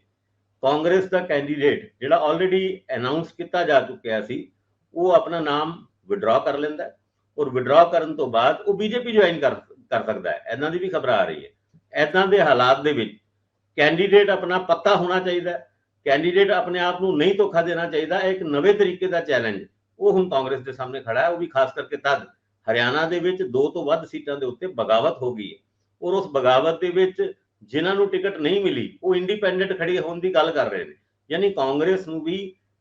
ਕਾਂਗਰਸ ਦਾ ਕੈਂਡੀਡੇਟ ਜਿਹੜਾ ਆਲਰੇਡੀ ਅਨਾਉਂਸ ਕੀਤਾ ਜਾ ਚੁੱਕਿਆ ਸੀ, ਉਹ ਆਪਣਾ ਨਾਮ ਵਿਡਰਾ ਕਰ ਲੈਂਦਾ ਹੈ ਔਰ ਵਿਡਰਾ ਕਰਨ ਤੋਂ ਬਾਅਦ ਉਹ ਬੀਜੇਪੀ ਜੁਆਇਨ ਕਰ ਕਰ ਸਕਦਾ ਹੈ। ਇਹਨਾਂ ਦੀ ਵੀ ਖਬਰ ਆ ਰਹੀ ਹੈ। ਐਦਾਂ ਦੇ ਹਾਲਾਤ ਦੇ ਵਿੱਚ ਕੈਂਡੀਡੇਟ ਆਪਣਾ ਪੱਤਾ ਹੋਣਾ ਚਾਹੀਦਾ ਹੈ। ਕੈਂਡੀਡੇਟ ਆਪਣੇ ਆਪ ਨੂੰ ਨਹੀਂ ਧੋਖਾ ਦੇਣਾ ਚਾਹੀਦਾ। ਇਹ ਇੱਕ ਨਵੇਂ ਤਰੀਕੇ ਦਾ ਚੈਲੰਜ ਉਹ ਹੁਣ ਕਾਂਗਰਸ ਦੇ ਸਾਹਮਣੇ ਖੜਾ ਹੈ। ਉਹ ਵੀ ਖਾਸ ਕਰਕੇ ਤਦ ਹਰਿਆਣਾ ਦੇ ਵਿੱਚ ਦੋ ਤੋਂ ਵੱਧ ਸੀਟਾਂ ਦੇ ਉੱਤੇ ਬਗਾਵਤ ਹੋ ਗਈ ਹੈ। ਔਰ ਉਸ ਬਗਾਵਤ ਦੇ ਵਿੱਚ ਜਿਨ੍ਹਾਂ ਨੂੰ ਟਿਕਟ ਨਹੀਂ ਮਿਲੀ, ਉਹ ਇੰਡੀਪੈਂਡੈਂਟ ਖੜੀ ਹੋਣ ਦੀ ਗੱਲ ਕਰ ਰਹੇ ਨੇ। ਯਾਨੀ ਕਾਂਗਰਸ ਨੂੰ ਵੀ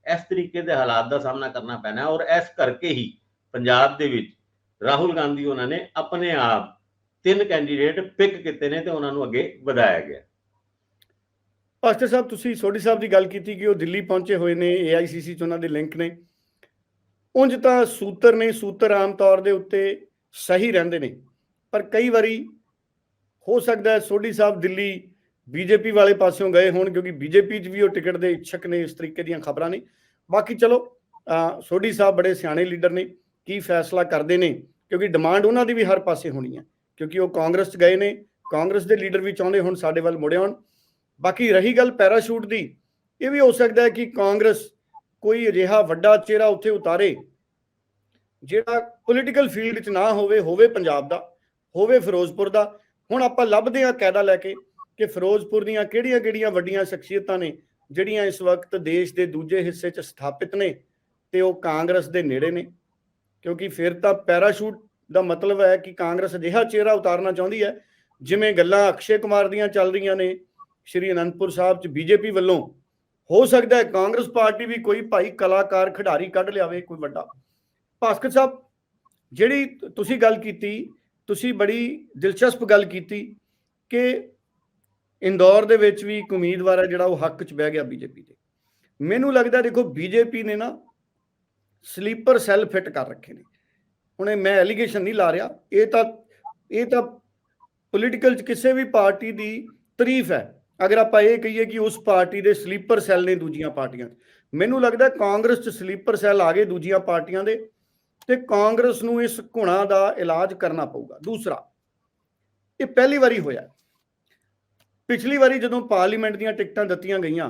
ਇਸ ਤਰੀਕੇ ਦੇ ਹਾਲਾਤ ਦਾ ਸਾਹਮਣਾ ਕਰਨਾ ਪੈਣਾ ਔਰ ਇਸ ਕਰਕੇ ਹੀ ਪੰਜਾਬ ਦੇ ਵਿੱਚ ਰਾਹੁਲ ਗਾਂਧੀ ਉਹਨਾਂ ਨੇ ਆਪਣੇ ਆਪ ਤਿੰਨ ਕੈਂਡੀਡੇਟ ਪਿਕ ਕੀਤੇ ਨੇ ਤੇ ਉਹਨਾਂ ਨੂੰ ਅੱਗੇ ਵਧਾਇਆ ਗਿਆ। ਪਾਸਟਰ ਸਾਹਿਬ, ਤੁਸੀਂ ਸੋਢੀ ਸਾਹਿਬ ਦੀ ਗੱਲ ਕੀਤੀ ਕਿ ਉਹ ਦਿੱਲੀ ਪਹੁੰਚੇ ਹੋਏ ਨੇ AICC ਚ ਉਹਨਾਂ ਦੇ ਲਿੰਕ ਨੇ। ਉਂਝ ਤਾਂ ਸੂਤਰ ਨੇ, ਸੂਤਰ ਆਮ ਤੌਰ ਦੇ ਉੱਤੇ ਸਹੀ ਰਹਿੰਦੇ ਨੇ, ਪਰ ਕਈ ਵਾਰੀ ਹੋ ਸਕਦਾ ਹੈ ਸੋਢੀ ਸਾਹਿਬ ਦਿੱਲੀ ਬੀਜੇਪੀ ਵਾਲੇ ਪਾਸਿਓਂ ਗਏ ਹੋਣ, ਕਿਉਂਕਿ ਬੀਜੇਪੀ 'ਚ ਵੀ ਉਹ ਟਿਕਟ ਦੇ ਇੱਛਕ ਨੇ, ਇਸ ਤਰੀਕੇ ਦੀਆਂ ਖਬਰਾਂ ਨੇ। ਬਾਕੀ ਚਲੋ ਸੋਢੀ ਸਾਹਿਬ ਬੜੇ ਸਿਆਣੇ ਲੀਡਰ ਨੇ, ਕੀ ਫੈਸਲਾ ਕਰਦੇ ਨੇ, ਕਿਉਂਕਿ ਡਿਮਾਂਡ ਉਹਨਾਂ ਦੀ ਵੀ ਹਰ ਪਾਸੇ ਹੋਣੀ ਹੈ, ਕਿਉਂਕਿ ਉਹ ਕਾਂਗਰਸ 'ਚ ਗਏ ਨੇ, ਕਾਂਗਰਸ ਦੇ ਲੀਡਰ ਵੀ ਚਾਹੁੰਦੇ ਹੁਣ, ਸਾਡੇ ਵੱਲ ਮੁੜੇ ਆਉਣ। ਬਾਕੀ ਰਹੀ ਗੱਲ ਪੈਰਾਸ਼ੂਟ ਦੀ, ਇਹ ਵੀ ਹੋ ਸਕਦਾ ਹੈ ਕਿ ਕਾਂਗਰਸ ਕੋਈ ਅਜਿਹਾ ਵੱਡਾ ਚਿਹਰਾ ਉੱਥੇ ਉਤਾਰੇ, ਜਿਹੜਾ ਪੋਲੀਟੀਕਲ ਫੀਲਡ 'ਚ ਨਾ ਹੋਵੇ ਹੋਵੇ ਪੰਜਾਬ ਦਾ, ਹੋਵੇ ਫਿਰੋਜ਼ਪੁਰ ਦਾ ਹੁਣ ਆਪਾਂ ਲੱਭਦੇ ਹਾਂ ਕਾਇਦਾ ਲੈ ਕੇ ਕਿ ਫਿਰੋਜ਼ਪੁਰ ਦੀਆਂ ਕਿਹੜੀਆਂ-ਕਿਹੜੀਆਂ ਵੱਡੀਆਂ ਸ਼ਖਸੀਅਤਾਂ ਨੇ, ਜਿਹੜੀਆਂ ਇਸ ਵਕਤ ਦੇਸ਼ ਦੇ ਦੂਜੇ ਹਿੱਸੇ 'ਚ ਸਥਾਪਿਤ ਨੇ ਤੇ ਉਹ ਕਾਂਗਰਸ ਦੇ ਨੇੜੇ ਨੇ। ਕਿਉਂਕਿ ਫਿਰ ਤਾਂ ਪੈਰਾਸ਼ੂਟ ਦਾ ਮਤਲਬ ਹੈ ਕਿ ਕਾਂਗਰਸ ਅਜਿਹਾ ਚਿਹਰਾ ਉਤਾਰਨਾ ਚਾਹੁੰਦੀ ਹੈ, ਜਿਵੇਂ ਗੱਲਾਂ ਅਕਸ਼ੇ ਕੁਮਾਰ ਦੀਆਂ ਚੱਲ ਰਹੀਆਂ ਨੇ, ਸ਼੍ਰੀ ਅਨੰਦਪੁਰ ਸਾਹਿਬ 'ਚ ਬੀਜੇਪੀ ਵੱਲੋਂ। ਹੋ ਸਕਦਾ ਹੈ ਕਾਂਗਰਸ ਪਾਰਟੀ ਵੀ ਕੋਈ ਭਾਈ ਕਲਾਕਾਰ, ਖਿਡਾਰੀ ਕੱਢ ਲਿਆਵੇ, ਕੋਈ ਵੱਡਾ। ਭਾਸਕਰ ਸਾਹਿਬ, ਜਿਹੜੀ ਤੁਸੀਂ ਗੱਲ ਕੀਤੀ ਤੁਸੀਂ ਬੜੀ ਦਿਲਚਸਪ ਗੱਲ ਕੀਤੀ ਕਿ ਇੰਦੌਰ ਦੇ ਵਿੱਚ ਵੀ ਇੱਕ ਉਮੀਦਵਾਰ ਹੈ ਜਿਹੜਾ ਉਹ ਹੱਕ 'ਚ ਬਹਿ ਗਿਆ ਬੀਜੇਪੀ ਦੇ। ਮੈਨੂੰ ਲੱਗਦਾ ਦੇਖੋ ਬੀਜੇਪੀ ਨੇ ਨਾ ਸਲੀਪਰ ਸੈੱਲ ਫਿੱਟ ਕਰ ਰੱਖੇ ਨੇ। ਹੁਣ ਮੈਂ ਐਲੀਗੇਸ਼ਨ ਨਹੀਂ ਲਾ ਰਿਹਾ, ਇਹ ਤਾਂ ਇਹ ਤਾਂ ਪੋਲੀਟੀਕਲ 'ਚ ਕਿਸੇ ਵੀ ਪਾਰਟੀ ਦੀ ਤਾਰੀਫ ਹੈ। ਅਗਰ ਆਪਾਂ ਇਹ ਕਹੀਏ ਕਿ ਉਸ ਪਾਰਟੀ ਦੇ ਸਲੀਪਰ ਸੈੱਲ ਨੇ ਦੂਜੀਆਂ ਪਾਰਟੀਆਂ 'ਚ। ਮੈਨੂੰ ਲੱਗਦਾ ਕਾਂਗਰਸ 'ਚ ਸਲੀਪਰ ਸੈੱਲ ਆ ਗਏ ਦੂਜੀਆਂ ਪਾਰਟੀਆਂ ਦੇ। ਤੇ ਕਾਂਗਰਸ ਨੂੰ ਇਸ ਘੁਣਾ ਦਾ ਇਲਾਜ ਕਰਨਾ ਪਊਗਾ। ਦੂਸਰਾ, ਇਹ ਪਹਿਲੀ ਵਾਰੀ ਹੋਇਆ ਪਿਛਲੀ ਵਾਰੀ ਜਦੋਂ ਪਾਰਲੀਮੈਂਟ ਦੀਆਂ ਟਿਕਟਾਂ ਦਿੱਤੀਆਂ ਗਈਆਂ,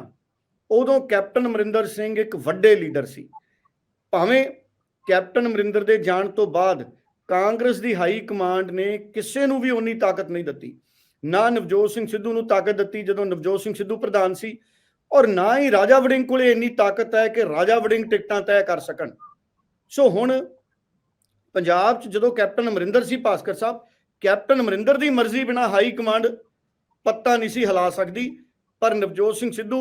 ਉਦੋਂ ਕੈਪਟਨ ਅਮਰਿੰਦਰ ਸਿੰਘ ਇੱਕ ਵੱਡੇ ਲੀਡਰ ਸੀ। ਭਾਵੇਂ ਕੈਪਟਨ ਅਮਰਿੰਦਰ ਦੇ ਜਾਣ ਤੋਂ ਬਾਅਦ ਕਾਂਗਰਸ ਦੀ ਹਾਈ ਕਮਾਂਡ ਨੇ ਕਿਸੇ ਨੂੰ ਵੀ ਉਨੀ ਤਾਕਤ ਨਹੀਂ ਦਿੱਤੀ। ਨਾ ਨਵਜੋਤ ਸਿੰਘ ਸਿੱਧੂ ਨੂੰ ਤਾਕਤ ਦਿੱਤੀ ਜਦੋਂ ਨਵਜੋਤ ਸਿੰਘ ਸਿੱਧੂ ਪ੍ਰਧਾਨ ਸੀ ਔਰ ਨਾ ਹੀ ਰਾਜਾ ਵੜਿੰਗ ਕੋਲੇ ਇੰਨੀ ਤਾਕਤ ਹੈ ਕਿ ਰਾਜਾ ਵੜਿੰਗ ਟਿਕਟਾਂ ਤੈਅ ਕਰ ਸਕਣ। ਸੋ ਹੁਣ ਪੰਜਾਬ 'ਚ ਜਦੋਂ ਕੈਪਟਨ ਅਮਰਿੰਦਰ ਸੀ ਭਾਸਕਰ ਸਾਹਿਬ, ਕੈਪਟਨ ਅਮਰਿੰਦਰ ਦੀ ਮਰਜ਼ੀ ਬਿਨਾ ਹਾਈ ਕਮਾਂਡ ਪੱਤਾ ਨਹੀਂ ਸੀ ਹਿਲਾ ਸਕਦੀ, ਪਰ ਨਵਜੋਤ ਸਿੰਘ ਸਿੱਧੂ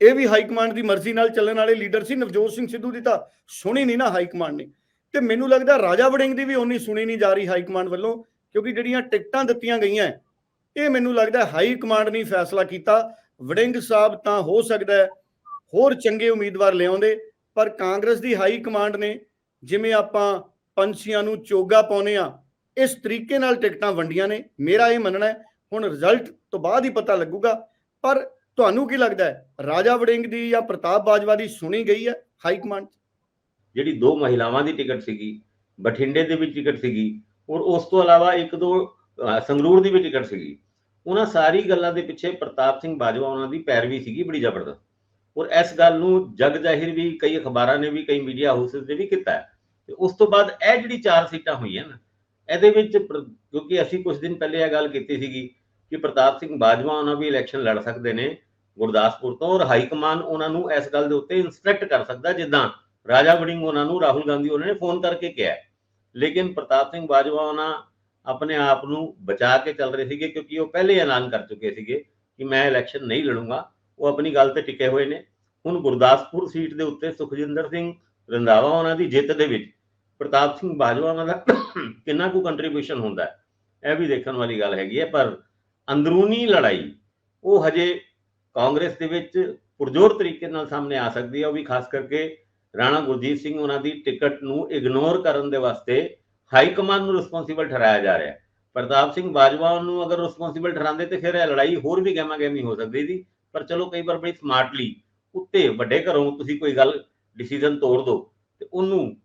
ਇਹ ਵੀ ਹਾਈ ਕਮਾਂਡ ਦੀ ਮਰਜ਼ੀ ਨਾਲ ਚੱਲਣ ਵਾਲੇ ਲੀਡਰ ਸੀ, ਨਵਜੋਤ ਸਿੰਘ ਸਿੱਧੂ ਦੀ ਤਾਂ ਸੁਣੀ ਨਹੀਂ ਨਾ ਹਾਈ ਕਮਾਂਡ ਨੇ। ਤੇ ਮੈਨੂੰ ਲੱਗਦਾ ਰਾਜਾ ਵੜਿੰਗ ਦੀ ਵੀ ਉਨੀ ਸੁਣੀ ਨਹੀਂ ਜਾ ਰਹੀ ਹਾਈ ਕਮਾਂਡ ਵੱਲੋਂ, ਕਿਉਂਕਿ ਜਿਹੜੀਆਂ ਟਿਕਟਾਂ ਦਿੱਤੀਆਂ ਗਈਆਂ, ਇਹ ਮੈਨੂੰ ਲੱਗਦਾ ਹਾਈ ਕਮਾਂਡ ਨੇ ਫੈਸਲਾ ਕੀਤਾ। ਵੜਿੰਗ ਸਾਹਿਬ ਤਾਂ ਹੋ ਸਕਦਾ ਹੋਰ ਚੰਗੇ ਉਮੀਦਵਾਰ ਲਿਆਉਂਦੇ, ਪਰ ਕਾਂਗਰਸ ਦੀ ਹਾਈ ਕਮਾਂਡ ਨੇ ਜਿਵੇਂ ਆਪਾਂ ਪੰਛੀਆਂ ਨੂੰ ਚੋਗਾ ਪਾਉਨੇ ਆ ਇਸ ਤਰੀਕੇ ਨਾਲ ਟਿਕਟਾਂ ਵੰਡੀਆਂ ਨੇ। ਮੇਰਾ ਇਹ ਮੰਨਣਾ ਹੈ, ਹੁਣ ਰਿਜ਼ਲਟ ਤੋਂ ਬਾਅਦ ਹੀ ਪਤਾ ਲੱਗੂਗਾ। ਪਰ ਤੁਹਾਨੂੰ ਕੀ ਲੱਗਦਾ ਹੈ, ਰਾਜਾ ਵੜਿੰਗ ਦੀ ਜਾਂ ਪ੍ਰਤਾਪ ਬਾਜਵਾ ਦੀ ਸੁਣੀ ਗਈ ਹੈ ਹਾਈ ਕਮਾਂਡ ਜਿਹੜੀ ਦੋ ਮਹਿਲਾਵਾਂ ਦੀ ਟਿਕਟ ਸੀਗੀ, ਬਠਿੰਡੇ ਦੇ ਵਿੱਚ ਟਿਕਟ ਸੀਗੀ, ਔਰ ਉਸ ਤੋਂ ਇਲਾਵਾ ਇੱਕ ਦੋ ਸੰਗਰੂਰ ਦੀ ਵੀ ਟਿਕਟ ਸੀਗੀ। ਉਹਨਾਂ ਸਾਰੀ ਗੱਲਾਂ ਦੇ ਪਿੱਛੇ ਪ੍ਰਤਾਪ ਸਿੰਘ ਬਾਜਵਾ ਉਹਨਾਂ ਦੀ ਪੈਰਵੀ ਸੀਗੀ ਬੜੀ ਜ਼ਬਰਦਸਤ। ਔਰ ਇਸ ਗੱਲ ਨੂੰ ਜਗ ਜ਼ਾਹਿਰ ਵੀ ਕਈ ਅਖਬਾਰਾਂ ਨੇ ਵੀ, ਕਈ ਮੀਡੀਆ ਹਾਊਸਸ ਨੇ ਵੀ ਕੀਤਾ ਤੇ ਉਸ ਤੋਂ ਬਾਅਦ ਇਹ ਜਿਹੜੀ ਚਾਰ ਸੀਟਾਂ ਹੋਈਆਂ ਨਾ, ਇਹਦੇ ਵਿੱਚ ਕਿਉਂਕਿ ਅਸੀਂ ਕੁਝ ਦਿਨ ਪਹਿਲੇ ਇਹ ਗੱਲ ਕੀਤੀ ਸੀਗੀ ਕਿ ਪ੍ਰਤਾਪ ਸਿੰਘ ਬਾਜਵਾ ਉਹਨਾਂ ਵੀ ਇਲੈਕਸ਼ਨ ਲੜ ਸਕਦੇ ਨੇ, ਗੁਰਦਾਸਪੁਰ ਤੋਂ, ਔਰ ਹਾਈ ਕਮਾਨ ਉਹਨਾਂ ਨੂੰ ਇਸ ਗੱਲ ਦੇ ਉੱਤੇ ਇਨਸਟਰਕਟ ਕਰ ਸਕਦਾ ਜਿੱਦਾਂ ਰਾਜਾ ਵੜਿੰਗ ਉਹਨਾਂ ਨੂੰ, ਰਾਹੁਲ ਗਾਂਧੀ ਉਹਨਾਂ ਨੇ ਫੋਨ ਕਰਕੇ ਕਿਹਾ। ਲੇਕਿਨ ਪ੍ਰਤਾਪ ਸਿੰਘ ਬਾਜਵਾ ਉਹਨਾਂ ਆਪਣੇ ਆਪ ਨੂੰ ਬਚਾ ਕੇ ਚੱਲ ਰਹੇ ਸੀਗੇ ਕਿਉਂਕਿ ਉਹ ਪਹਿਲੇ ਐਲਾਨ ਕਰ ਚੁੱਕੇ ਸੀਗੇ ਕਿ ਮੈਂ ਇਲੈਕਸ਼ਨ ਨਹੀਂ ਲੜੂੰਗਾ, ਉਹ ਆਪਣੀ ਗੱਲ ਤੇ ਟਿਕੇ ਹੋਏ ਨੇ। ਹੁਣ ਗੁਰਦਾਸਪੁਰ ਸੀਟ ਦੇ ਉੱਤੇ ਸੁਖਜਿੰਦਰ ਸਿੰਘ ਰੰਧਾਵਾ ਉਹਨਾਂ ਦੀ ਜਿੱਤ ਦੇ ਵਿੱਚ, ਪ੍ਰਤਾਪ ਸਿੰਘ ਬਾਜਵਾ ਉਹਨਾਂ ਦਾ ਕਿੰਨਾ ਕੁ ਕੰਟਰੀਬਿਊਸ਼ਨ ਹੁੰਦਾ ਹੈ, ਇਹ ਵੀ ਦੇਖਣ ਵਾਲੀ ਗੱਲ ਹੈਗੀ ਹੈ, ਪਰ ਅੰਦਰੂਨੀ ਲੜਾਈ ਉਹ ਹਜੇ ਕਾਂਗਰਸ ਦੇ ਵਿੱਚ ਪੁਰਜੋਰ ਤਰੀਕੇ ਨਾਲ ਸਾਹਮਣੇ ਆ ਸਕਦੀ ਹੈ, ਉਹ ਵੀ ਖਾਸ ਕਰਕੇ ਰਾਣਾ ਗੁਰਜੀਤ ਸਿੰਘ ਉਹਨਾਂ ਦੀ ਟਿਕਟ ਨੂੰ ਇਗਨੋਰ ਕਰਨ ਦੇ ਵਾਸਤੇ ਹਾਈ ਕਮਾਂਡ ਨੂੰ ਰਿਸਪੌਂਸਿਬਲ ਠਹਿਰਾਇਆ ਜਾ ਰਿਹਾ ਹੈ। ਪ੍ਰਤਾਪ ਸਿੰਘ ਬਾਜਵਾ ਨੂੰ ਅਗਰ ਰਿਸਪੌਂਸਿਬਲ ਠਹਿਰਾਉਂਦੇ ਤੇ ਫਿਰ ਇਹ ਲੜਾਈ ਹੋਰ ਵੀ ਗਹਿਮਾ ਗਹਿਮੀ ਹੋ ਸਕਦੀ ਸੀ, ਪਰ ਚਲੋ ਕਈ ਵਾਰ ਬੜੀ ਸਮਾਰਟਲੀ ਉੱਤੇ ਵੱਡੇ ਘਰੋਂ ਤੁਸੀਂ ਕੋਈ ਗੱਲ ਡਿਸੀਜਨ ਤੋੜ ਦਿਓ ਤੇ ਉਹਨੂੰ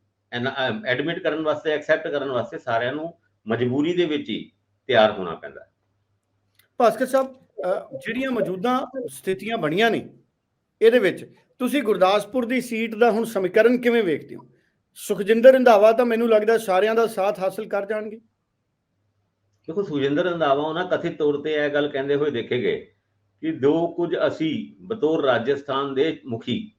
ਐਡਮਿਟ ਕਰਨ ਵਾਸਤੇ ਐਕਸੈਪਟ ਕਰਨ ਵਾਸਤੇ ਸਾਰਿਆਂ ਨੂੰ ਮਜਬੂਰੀ ਦੇ ਵਿੱਚ ਹੀ ਤਿਆਰ ਹੋਣਾ ਪੈਂਦਾ। ਭਾਸਕਰ ਸਾਹਿਬ ਜਿਹੜੀਆਂ ਮੌਜੂਦਾ ਸਥਿਤੀਆਂ ਬਣੀਆਂ ਨੇ ਇਹਦੇ ਵਿੱਚ ਤੁਸੀਂ ਗੁਰਦਾਸਪੁਰ ਦੀ ਸੀਟ ਦਾ ਹੁਣ ਸਮੀਕਰਨ ਕਿਵੇਂ ਵੇਖਦੇ ਹੋ ਸੁਖਜਿੰਦਰ ਰੰਧਾਵਾ ਤਾਂ ਮੈਨੂੰ ਲੱਗਦਾ ਸਾਰਿਆਂ ਦਾ ਸਾਥ ਹਾਸਲ ਕਰ ਜਾਣਗੇ ਦੇਖੋ ਸੁਜਿੰਦਰ ਰੰਧਾਵਾ ਉਹਨਾਂ ਕਥਿਤ ਤੌਰ ਤੇ ਇਹ ਗੱਲ ਕਹਿੰਦੇ ਹੋਏ ਦੇਖੇ ਗਏ ਕਿ ਜੋ ਕੁਝ ਅਸੀਂ ਬਤੌਰ ਰਾਜਸਥਾਨ ਦੇ ਮੁਖੀ